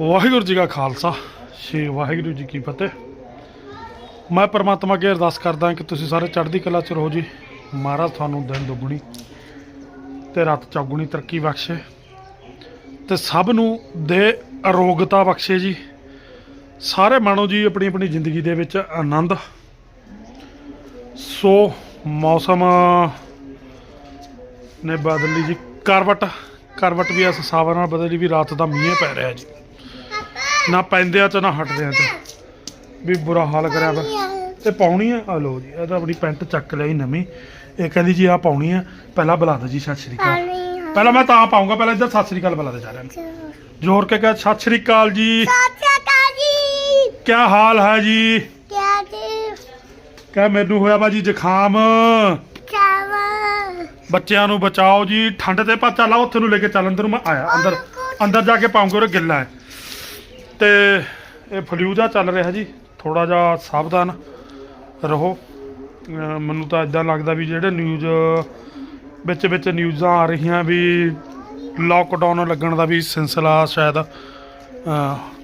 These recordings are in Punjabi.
ਵਾਹਿਗੁਰੂ ਜੀ ਕਾ ਖਾਲਸਾ, ਸ੍ਰੀ ਵਾਹਿਗੁਰੂ ਜੀ ਕੀ ਫਤਿਹ। ਮੈਂ ਪਰਮਾਤਮਾ ਅੱਗੇ ਅਰਦਾਸ ਕਰਦਾ ਕਿ ਤੁਸੀਂ ਸਾਰੇ ਚੜ੍ਹਦੀ ਕਲਾ ਚ ਰਹੋ ਜੀ। ਮਹਾਰਾਜ ਤੁਹਾਨੂੰ ਦਿਨ ਦੁੱਗਣੀ ਤੇ ਰਾਤ ਚੌਗੁਣੀ ਤਰੱਕੀ ਬਖਸ਼ੇ ਤੇ ਸਭ ਨੂੰ ਦੇ ਅਰੋਗਤਾ ਬਖਸ਼ੇ ਜੀ। ਸਾਰੇ ਮਾਣੋ ਜੀ ਆਪਣੀ ਆਪਣੀ ਜ਼ਿੰਦਗੀ ਦੇ ਵਿੱਚ ਆਨੰਦ। ਸੋ ਮੌਸਮ ਨੇ ਬਦਲੀ ਜੀ, ਕਰਵਟ ਕਰਵਟ ਵੀ ਇਸ ਹਿਸਾਬ ਨਾਲ ਬਦਲੀ ਵੀ ਰਾਤ ਦਾ ਮੀਂਹ ਪੈ ਰਿਹਾ ਜੀ। ਨਾ ਪੈਂਦਿਆਂ ਚ ਨਾ ਹਟਦਿਆਂ ਚ ਵੀ ਬੁਰਾ ਹਾਲ ਕਰਿਆ ਵਾ। ਤੇ ਪਾਉਣੀ ਆ? ਆ ਲੋ ਜੀ ਇਹ ਤਾਂ ਆਪਣੀ ਪੈਂਟ ਚੱਕ ਲਈ ਨਵੀਂ। ਇਹ ਕਹਿੰਦੀ ਜੀ ਆ ਪਾਉਣੀ ਆ। ਪਹਿਲਾਂ ਬੁਲਾ ਦੋ ਜੀ ਸਤਿ ਸ਼੍ਰੀ ਅਕਾਲ। ਪਹਿਲਾਂ ਮੈਂ ਤਾਂ ਪਾਉਂਗਾ ਪਹਿਲਾਂ ਇੱਧਰ ਸਤਿ ਸ਼੍ਰੀ ਅਕਾਲ ਬੁਲਾ ਦੇ ਸਾਰਿਆਂ ਨੂੰ। ਜੋਰ ਕੇ ਕਹ ਸਤਿ ਸ਼੍ਰੀ ਅਕਾਲ ਜੀ। ਕੀ ਹਾਲ ਹੈ ਜੀ? ਕਹ ਮੈਨੂੰ ਹੋਇਆ ਵਾ ਜੀ ਜ਼ੁਕਾਮ। ਬੱਚਿਆਂ ਨੂੰ ਬਚਾਓ ਜੀ। ਠੰਡ ਤੇ ਪਾ ਚੱਲ ਆ ਉੱਥੇ ਨੂੰ ਲੈ ਕੇ ਚੱਲ ਅੰਦਰ ਨੂੰ ਮੈਂ ਆਇਆ। ਅੰਦਰ ਅੰਦਰ ਜਾ ਕੇ ਪਾਉਂਗੇ ਉਹ ਗਿੱਲਾ ਹੈ। ਤੇ ਇਹ ਫਲੂ ਦਾ ਚੱਲ ਰਿਹਾ ਜੀ ਥੋੜਾ ਜਿਹਾ ਸਾਵਧਾਨ ਰਹੋ। ਮੈਨੂੰ ਤਾਂ ਇਦਾਂ ਲੱਗਦਾ ਵੀ ਜਿਹੜੇ ਨਿਊਜ਼ ਵਿੱਚ ਵਿੱਚ ਨਿਊਜ਼ਾਂ ਆ ਰਹੀਆਂ ਵੀ ਲੋਕਡਾਊਨ ਲੱਗਣ ਦਾ ਵੀ ਸਿਲਸਿਲਾ ਸ਼ਾਇਦ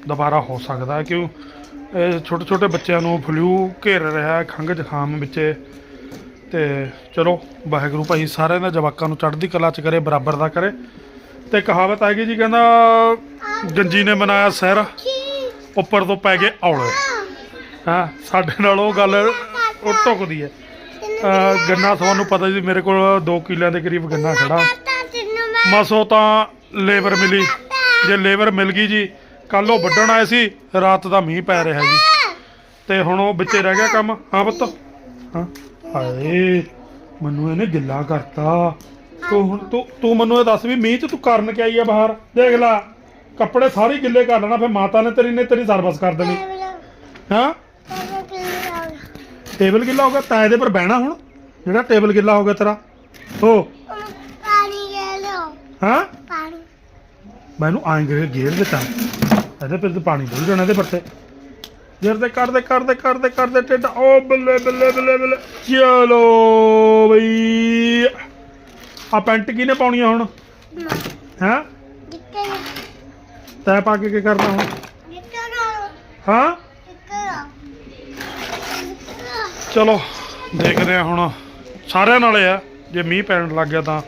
ਦੁਬਾਰਾ ਹੋ ਸਕਦਾ ਹੈ। ਕਿਉਂ? ਇਹ ਛੋਟੇ ਛੋਟੇ ਬੱਚਿਆਂ ਨੂੰ ਫਲੂ ਘੇਰ ਰਿਹਾ ਹੈ, ਖੰਘ ਜ਼ੁਕਾਮ ਵਿੱਚ। ਤੇ ਚਲੋ, ਵਾਹਿਗੁਰੂ ਭਾਈ ਸਾਰਿਆਂ ਦੇ ਜਵਾਕਾਂ ਨੂੰ ਚੜ੍ਹਦੀ ਕਲਾ ਚ ਕਰੇ, ਬਰਾਬਰ ਦਾ ਕਰੇ। ਤੇ ਕਹਾਵਤ ਹੈਗੀ ਜੀ, ਕਹਿੰਦਾ ਗੰਜੀ ਨੇ ਮਨਾਇਆ ਸਿਰ ਉੱਪਰ ਤੋਂ ਪੈ ਗਏ ਔਲੇ। ਹਾਂ, ਸਾਡੇ ਨਾਲ ਉਹ ਗੱਲ ਉਹ ਟੁਕਦੀ ਹੈ। ਗੰਨਾ ਤੁਹਾਨੂੰ ਪਤਾ ਜੀ, ਮੇਰੇ ਕੋਲ 2 ਕਿੱਲਿਆਂ ਦੇ ਕਰੀਬ ਗੰਨਾ ਖੜਾ। ਮਸੋ ਤਾਂ ਲੇਬਰ ਮਿਲੀ। ਜੇ ਲੇਬਰ ਮਿਲ ਗਈ ਜੀ ਕੱਲ ਉਹ ਵੱਢਣ ਆਏ ਸੀ, ਰਾਤ ਦਾ ਮੀਂਹ ਪੈ ਰਿਹਾ ਜੀ। ਤੇ ਹੁਣ ਉਹ ਵਿੱਚੇ ਰਹਿ ਗਿਆ ਕੰਮ। ਹਾਂ ਪੁੱਤ। ਹਾਂ। ਹਾਏ, ਮੈਨੂੰ ਇਹਨੇ ਗਿੱਲਾ ਕਰਤਾ। ਤੂੰ ਹੁਣ ਤੂੰ ਤੂੰ ਮੈਨੂੰ ਇਹ ਦੱਸ ਵੀ ਮੀਂਹ ਚ ਤੂੰ ਕਰਨ ਕੀ ਆਈ ਆ ਬਾਹਰ? ਦੇਖ ਲੈ ਕੱਪੜੇ ਸਾਰੇ ਗਿੱਲੇ ਕਰ ਲੈਣਾ ਫਿਰ ਮਾਤਾ ਨੇ ਤੇਰੀ ਨੇ ਤੇਰੀ ਸਰਵਿਸ ਕਰ ਦੇਣੀ। ਹਾਂ? ਟੇਬਲ ਗਿੱਲਾ ਹੋ ਗਿਆ। ਤਾਂ ਇਹਦੇ ਪਰ ਬਹਿਣਾ ਹੁਣ। ਜਿਹੜਾ ਟੇਬਲ ਗਿੱਲਾ ਹੋ ਗਿਆ ਤੇਰਾ। ਹੋ। ਹਾਂ? ਮੈਨੂੰ ਆਏਂਗੇ ਗੇਰ ਦੇ ਤਾਂ ਇਹਦੇ ਪਰ ਤੇ ਪਾਣੀ ਡੁੱਲ ਜਾਣਾ ਇਹਦੇ ਪਰ ਤੇ ਜਰ ਦੇ ਕਰਦੇ ਕਰਦੇ ਕਰਦੇ ਕਰਦੇ ਟਿੱਡ ਓ ਬੱਲੇ ਬੱਲੇ ਬੱਲੇ ਬੱਲੇ। ਚਲੋ ਬਈ। ਆ ਪੈਂਟ ਕਿਹਨੇ ਪਾਉਣੀ ਆ ਹੁਣ? ਹੈਂ? ਤੈ ਪਾ ਕੇ ਕੀ ਕਰਨਾ ਹੁਣ? ਹਾਂ? ਚਲੋ ਦੇਖਦੇ ਆ ਹੁਣ। ਸਾਰਿਆਂ ਨਾਲੇ ਆ। ਜੇ ਮੀਂਹ ਪੈਣ ਲੱਗ ਗਿਆ ਤਾਂ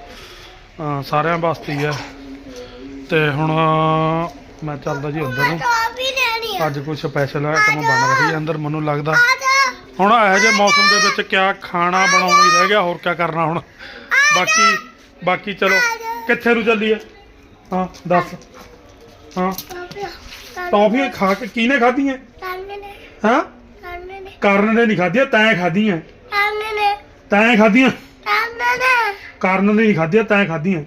ਸਾਰਿਆਂ ਵਾਸਤੇ ਹੀ ਆ। ਤੇ ਹੁਣ ਮੈਂ ਚੱਲਦਾ ਜੀ ਅੰਦਰ ਨੂੰ। ਅੱਜ ਕੋਈ ਸਪੈਸ਼ਲ ਆਈਟਮ ਬਣ ਰਹੀ ਹੈ ਅੰਦਰ ਮੈਨੂੰ ਲੱਗਦਾ। ਹੁਣ ਇਹੋ ਜਿਹੇ ਮੌਸਮ ਦੇ ਵਿੱਚ ਕਿਆ ਖਾਣਾ ਬਣਾਉਣਾ ਰਹਿ ਗਿਆ ਹੋਰ ਕਿਆ ਕਰਨਾ ਹੁਣ? ਬਾਕੀ ਬਾਕੀ ਚਲੋ ਕਿੱਥੇ ਨੂੰ ਚੱਲੀਏ? ਹਾਂ ਦੱਸ। ਹਾਂ। ਟੌਫੀਆਂ ਖਾ ਕੇ ਕਿਹਨੇ ਖਾਧੀਆਂ? ਹਾਂ? ਕਰਨ ਨੇ ਨਹੀਂ ਖਾਧੀਆਂ ਤੈਂ ਖਾਧੀਆਂ। ਤੈਂ ਖਾਧੀਆਂ? ਕਰਨ ਨੇ ਨਹੀਂ ਖਾਧੀਆਂ ਤੈਂ ਖਾਧੀਆਂ।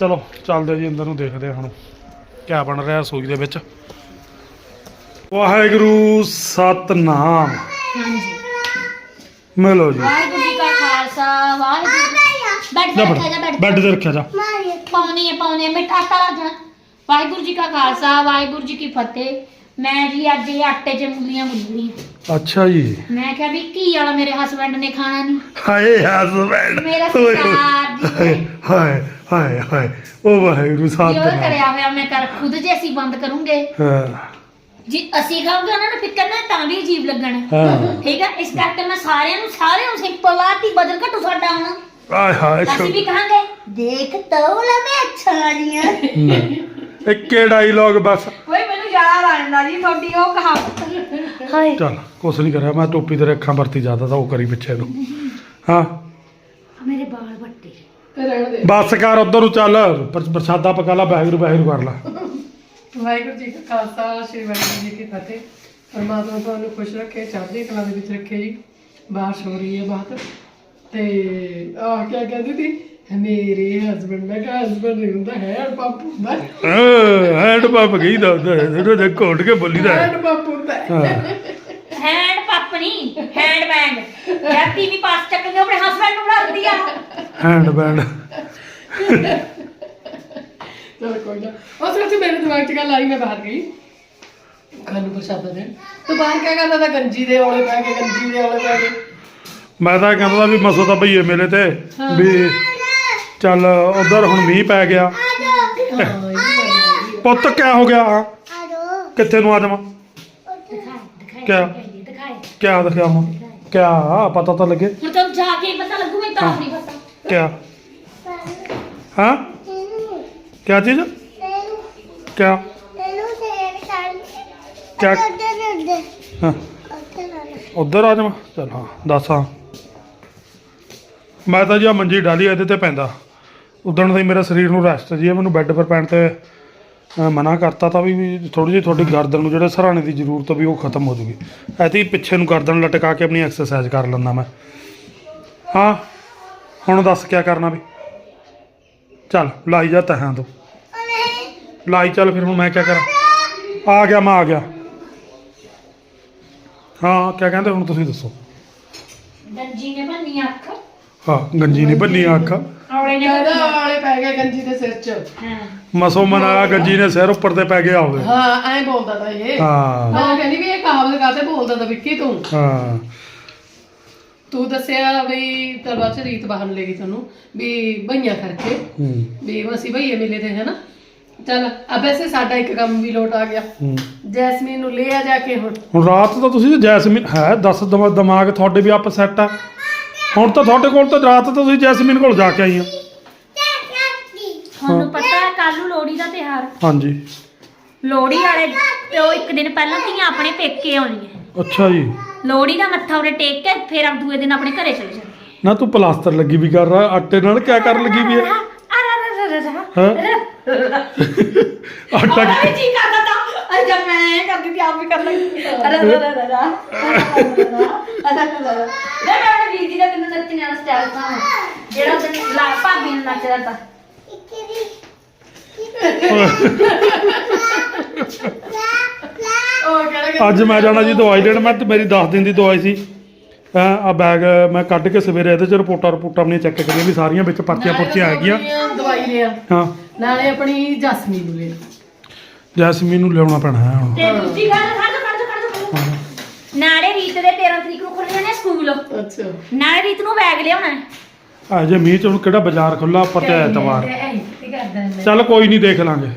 ਚਲੋ ਚੱਲਦੇ ਜੀ ਅੰਦਰ ਨੂੰ ਦੇਖਦੇ ਹਾਂ ਹੁਣ ਕਿਆ ਬਣ ਰਿਹਾ ਰਸੋਈ ਦੇ ਵਿੱਚ। ਵਾਹਿਗੁਰੂ ਸਤਨਾਮ। ਹਾਂਜੀ। ਮਿਲੋ ਜੀ। ਵਾਹਿਗੁਰੂ ਜੀ ਕਾ ਖਾਲਸਾ ਵਾਹਿਗੁਰੂ ਬੈਠ ਜਾ ਜਾ ਫੜ ਜਾ ਬੈਠ ਬੈੱਡ ਤੇ। ਰੱਖਿਆ ਜਾ। ਪਾਉਣੀ ਹੈ ਪਾਉਣੀ ਹੈ ਮਿੱਠਾ ਆਟਾ ਲਾ ਜਾ। ਵਾਹਿਗੁਰੂ ਜੀ ਕਾ ਖਾਲਸਾ ਵਾਹਿਗੁਰੂ ਜੀ ਕੀ ਫਤਿਹ। ਮੈਂ ਜੀ ਅੱਜ ਇਹ ਆਟੇ 'ਚ ਮੂਲੀਆਂ ਗੁੰਨਣੀਆਂ। ਅੱਛਾ ਜੀ। ਮੈਂ ਕਿਹਾ ਵੀ ਕੀ ਵਾਲਾ ਮੇਰੇ ਹਸਬੰਡ ਨੇ ਖਾਣਾ ਨਹੀਂ ਹਾਏ ਹਸਬੈਂਡ ਮੇਰਾ ਸਰਦਾਰ ਜੀ ਹਾਏ ਹਾਏ ਹਾਏ ਉਹ ਵਾਹਿਗੁਰੂ ਵੀ ਉਹ ਸਤਨਾਮ ਕਰਿਆ ਹੋਇਆ ਮੈਂ ਕਰ ਖੁਦ ਜੇ ਅਸੀਂ ਬੰਦ ਕਰੂੰਗੇ। ਹਾਂ। ਜੀ ਅਸੀਂ ਖਾਉਂਗੇ ਉਹਨਾਂ ਨੂੰ ਫਿੱਕਰ ਨਾ ਤਾਂ ਵੀ ਅਜੀਬ ਲੱਗਣਾ। ਹਾਂ। ਠੀਕ ਹੈ ਇਸ ਕਰਕੇ ਮੈਂ ਸਾਰਿਆਂ ਨੂੰ ਸਾਰਿਆਂ ਨੂੰ ਸਿੰਪਲ ਆਤੀ ਬਦਲ ਘਟੂ ਸਾਡਾ ਹੁਣ। ਆਏ ਹਾਏ ਅਸੀਂ ਵੀ ਕਹਾਂਗੇ ਦੇਖ ਤੌਲਾ ਮੈਂ ਅੱਛਾ ਜੀਆਂ। ਸ਼ੁ- ਇੱਕੇ ਡਾਇਲੌਗ ਬਸ। ਓਏ ਮੈਨੂੰ ਯਾਦ ਆ ਜਾਂਦਾ ਜੀ ਤੁਹਾਡੀ ਉਹ ਕਹਾਵਤ। ਹਾਏ। ਚੱਲ ਕੁਛ ਨਹੀਂ ਕਰਿਆ ਮੈਂ ਟੋਪੀ ਤੇ ਅੱਖਾਂ ਵਰਤੀ ਜ਼ਿਆਦਾ ਤਾਂ ਉਹ ਕਰੀ ਪਿੱਛੇ ਨੂੰ। ਹਾਂ। ਮੇਰੇ ਬਾਲ ਵੱਟੇ। ਬੱਸ ਕਰ ਉਧਰ ਨੂੰ ਚੱਲ। ਪਰ- ਪ੍ਰਸ਼ਾਦਾ ਪਕਾ ਲਾ ਵਾਹਿਗੁਰੂ ਵਾਹਿਗੁਰੂ ਕਰ ਲਾ। ਵਾਹਿਗੁਰੂ ਜੀ ਕਾ ਖਾਲਸਾ ਸ੍ਰੀ ਵਾਹਿਗੁਰੂ ਜੀ ਕੀ ਫਤਿਹ। ਪਰਮਾਤਮਾ ਤੁਹਾਨੂੰ ਖੁਸ਼ ਰੱਖੇ ਚੜ੍ਹਦੀ ਕਲਾ ਦੇ ਵਿੱਚ ਰੱਖੇ ਜੀ। ਬਾਰਿਸ਼ ਹੋ ਰਹੀ ਹੈ ਬਾਹਰ ਤੇ ਆਹ ਕੀ ਕਹਿੰਦੀ ਸੀ? ਮੇਰੇ ਹਸਬੰਡ ਮੈਂ ਕਿਹਾ ਹਸਬੰਡ ਨਹੀਂ ਹੁੰਦਾ ਹੈ ਪੰਪ ਹੁੰਦਾ। ਹੈਂਡ ਪੰਪ ਗਈ ਦਾ ਉਹਦੇ ਦੇ ਘੋਟ ਕੇ ਬੋਲੀ ਦਾ ਹੈਂਡ ਪੰਪ ਹੁੰਦਾ ਹੈਂਡ ਪਾਪਣੀ ਹੈਂਡ ਬੈਂਗ ਯਾਰ ਟੀਵੀ ਪਾਸ ਚੱਕ ਕੇ ਆਪਣੇ ਹਸਬੰਡ ਨੂੰ ਬਣਾ ਦਿੰਦੀ ਆ। ਹੈਂਡ ਬੈਂਡ ਚਲ ਕੋਈ ਨਾ। ਉਸ ਵਿੱਚ ਮੇਰੇ ਦਿਮਾਗ 'ਚ ਗੱਲ ਆਈ ਮੈਂ ਬਾਹਰ ਗਈ। ਖਾਨੂੰ ਪ੍ਰਸ਼ਾਦਾ ਦੇਣ। ਤੂੰ ਬਾਹਰ ਕਿਆ ਕਰਦਾ ਤਾਂ? ਗੰਜੀ ਦੇ ਔਲੇ ਪੈ ਕੇ ਗੰਜੀ ਦੇ ਔਲੇ ਪੈ ਕੇ ਮੈਂ ਤਾਂ ਕਹਿੰਦਾ ਵੀ ਮਸੋ ਤਾਂ ਭਈਏ ਮੇਲੇ ਤੇ ਵੀ ਚੱਲ ਉਧਰ ਹੁਣ ਮੀਂਹ ਪੈ ਗਿਆ। ਪੁੱਤ ਕਿਆ ਹੋ ਗਿਆ? ਕਿੱਥੇ ਨੂੰ ਆ ਜਾਵਾਂ? ਦਿਖਾਏ ਦਿਖਾਏ ਕਿਆ? ਕਿਆ ਦਿਖਾਵਾਂ? ਕਿਆ? ਪਤਾ ਤਾਂ ਲੱਗੇ। ਹੁਣ ਤੁਹਾਨੂੰ ਜਾ ਕੇ ਪਤਾ ਲੱਗੂ ਮੈਨੂੰ ਤਾਂ ਨਹੀਂ ਪਤਾ। ਕਿਆ? ਹਾਂ? ਕਿਆ ਚੀਜ਼? ਕਿਆ? ਕਿਆ? ਹਾਂ। ਉਧਰ ਆ ਜਾਵਾਂ? ਚਲ ਹਾਂ ਦੱਸ ਹਾਂ। ਮੈਂ ਤਾਂ ਜੀ ਆਹ ਮੰਜੀ ਡਾਲੀ ਇਹਦੇ ਤੇ ਪੈਂਦਾ। ਉਦਣ ਦਾ ਮੇਰਾ ਸਰੀਰ ਨੂੰ ਰੈਸਟ ਜੀ ਮੈਨੂੰ ਬੈੱਡ ਪਰ ਪੈਣ ਤੇ ਮਨਾ ਕਰਤਾ ਤਾਂ ਵੀ ਥੋੜੀ ਜਿਹੀ ਤੁਹਾਡੀ ਗਰਦਨ ਨੂੰ ਜਿਹੜੇ ਸਰਾਣੇ ਦੀ ਜ਼ਰੂਰਤ ਵੀ ਉਹ ਖਤਮ ਹੋ ਜੂਗੀ। ਐਤੀ ਪਿੱਛੇ ਨੂੰ ਗਰਦਨ ਲਟਕਾ ਕੇ ਆਪਣੀ ਐਕਸਰਸਾਈਜ਼ ਕਰ ਲੈਂਦਾ ਮੈਂ। ਹਾਂ, ਹੁਣ ਦੱਸ ਕਿਆ ਕਰਨਾ ਵੀ? ਚੱਲ, ਲਾਈ ਜਾ ਤਹਾਂ ਤੋਂ। ਲਾਈ ਚੱਲ, ਫਿਰ ਹੁਣ ਮੈਂ ਕਿਆ ਕਰਾਂ? ਆ ਗਿਆ, ਮੈਂ ਆ ਗਿਆ। ਹਾਂ, ਕਿਆ ਕਹਿੰਦੇ ਹੁਣ ਤੁਸੀਂ ਦੱਸੋ? ਗੰਜੀ ਨੇ ਬੰਨੀ ਅੱਖ। ਹਾਂ ਗੰਜੀ ਨੇ ਬੰਨੀ ਅੱਖ। ਔਲੇ ਨੇ ਵਾਲੇ ਪੈ ਗਏ ਗੰਜੀ ਦੇ ਸਿਰ 'ਚ। ਹਾਂ। ਮਸੋ ਮਨਾਇਆ ਗੰਜੀ ਨੇ ਸਿਰ ਉੱਪਰ ਤੇ ਪੈ ਗਿਆ ਹੋਵੇ ਹਾਂ ਐਂ ਬੋਲਦਾ ਤਾਂ ਇਹ। ਹਾਂ। ਮੈਂ ਕਹਿੰਦੀ ਵੀ ਇਹ ਕਹਾਵਤ ਕਾਤੇ ਬੋਲਦਾ ਤਾਂ ਵਿੱਕੀ ਤੂੰ। ਹਾਂ। ਤੂੰ ਦੱਸਿਆ ਵੀ ਤਲਵਾ ਚ ਰੀਤ ਬਾਹਰ ਲੈ ਗਈ ਤੁਹਾਨੂੰ ਵੀ ਭਈਆ ਕਰਕੇ। ਹੂੰ। ਵੀ ਅਸੀਂ ਭਈਏ ਮਿਲੇ ਤੇ ਹਨਾ। ਚਲ ਅਬ ਵੈਸੇ ਸਾਡਾ ਇੱਕ ਕੰਮ ਵੀ ਲੋਟ ਆ ਗਿਆ। ਹੂੰ। ਜੈਸਮੀਨ ਨੂੰ ਲੈ ਆ ਜਾ ਕੇ ਹੁਣ। ਹੁਣ ਰਾਤ ਤਾਂ ਤੁਸੀਂ ਜੈਸਮੀਨ ਹੈ ਦੱਸ ਦਮਾ ਦਿਮਾਗ ਤੁਹਾਡੇ ਵੀ ਆਪ ਸੈੱਟ ਆ। ਹੁਣ ਤਾਂ ਤੁਹਾਡੇ ਕੋਲ ਤਾਂ ਰਾਤ ਤਾਂ ਤੁਸੀਂ ਜੈਸਮੀਨ ਕੋਲ ਜਾ ਕੇ ਆਈ ਆ। ਤੁਹਾਨੂੰ ਪਤਾ ਹੈ ਕੱਲ ਨੂੰ ਲੋਹੜੀ ਦਾ ਤਿਉਹਾਰ। ਹਾਂਜੀ। ਲੋਹੜੀ ਵਾਲੇ ਤੇ ਉਹ ਇੱਕ ਦਿਨ ਪਹਿਲਾਂ ਧੀਆਂ ਆਪਣੇ ਪੇਕੇ ਆਉਣੀਆਂ ਅੱਛਾ ਜੀ। ਲੋਹੜੀ ਦਾ ਮੱਥਾ ਉਰੇ ਟੇਕ ਕੇ ਫਿਰ ਆਪ ਦੂਏ ਦਿਨ ਆਪਣੇ ਘਰੇ ਚਲੇ ਜਾਣਗੇ ਨਾ ਤੂੰ ਪਲਾਸਟਰ ਲੱਗੀ ਵੀ ਕਰ ਰਹਾ ਆਟੇ ਨਾਲ ਕਿਆ ਕਰਨ ਲੱਗੀ ਵੀ ਹੈ? ਹਾਂ? ਆਟਾ ਜੀ ਕਰਦਾ ਤਾਂ ਅਰੇ ਜਦ ਮੈਂ ਕਰਦੀ ਸੀ ਆਪ ਵੀ ਕਰ ਲਈ ਅਰੇ ਅਰੇ ਅਰੇ ਅਰੇ ਅਰੇ ਮੈਂ ਮੈਂ ਵੀਰ ਜੀ ਦਾ ਤੈਨੂੰ ਨੱਚਣ ਵਾਲਾ ਸਟਾਈਲ ਤਾਂ ਜਿਹੜਾ ਤੈਨੂੰ ਲਾ ਭਾਬੀ ਨੂੰ ਨੱਚਦਾ ਤਾਂ। ਉਹ ਕਹਿੰਦਾ ਅੱਜ ਮੈਂ ਜਾਣਾ ਜੀ ਦਵਾਈ ਲੈਣ। ਮੈਂ ਤੇ ਮੇਰੀ 10 ਦਿਨ ਦੀ ਦਵਾਈ ਸੀ। ਆ ਬੈਗ ਮੈਂ ਕੱਢ ਕੇ ਸਵੇਰੇ ਇਹਦੇ ਚ ਰਿਪੋਰਟਾਂ ਰਿਪੋਰਟਾਂ ਆਪਣੀਆਂ ਚੈੱਕ ਕਰੀਆਂ ਵੀ ਸਾਰੀਆਂ ਵਿੱਚ ਪਰਚੀਆਂ ਪੁਰਚੀਆਂ ਆ ਗਈਆਂ ਦਵਾਈ ਲਿਆ। ਹਾਂ। ਨਾਲੇ ਆਪਣੀ ਜਸਮੀਨ ਨੂੰ ਲਿਆ। ਜੈਸਮੀਨ ਨੂੰ ਲਿਆਉਣਾ ਪੈਣਾ ਹੈ ਹੁਣ। ਤੇ ਦੂਜੀ ਗੱਲ ਖੜ ਜਾ ਖੜ ਜਾ ਖੜ ਜਾ ਨਾਲੇ ਰੀਤ ਦੇ 13 ਤਰੀਕ ਨੂੰ ਖੁੱਲ੍ਹਣੇ ਨੇ ਸਕੂਲ। ਅੱਛਾ। ਨਾਲੇ ਰੀਤ ਨੂੰ ਬੈਗ ਲਿਆਉਣਾ ਹੈ। ਆ ਜੇ ਮੀਂਹ ਚ ਹੁਣ ਕਿਹੜਾ ਬਾਜ਼ਾਰ ਖੁੱਲਾ ਉੱਪਰ ਤੇ ਐਤਵਾਰ। ਚੱਲ ਕੋਈ ਨਹੀਂ ਦੇਖ ਲਾਂਗੇ।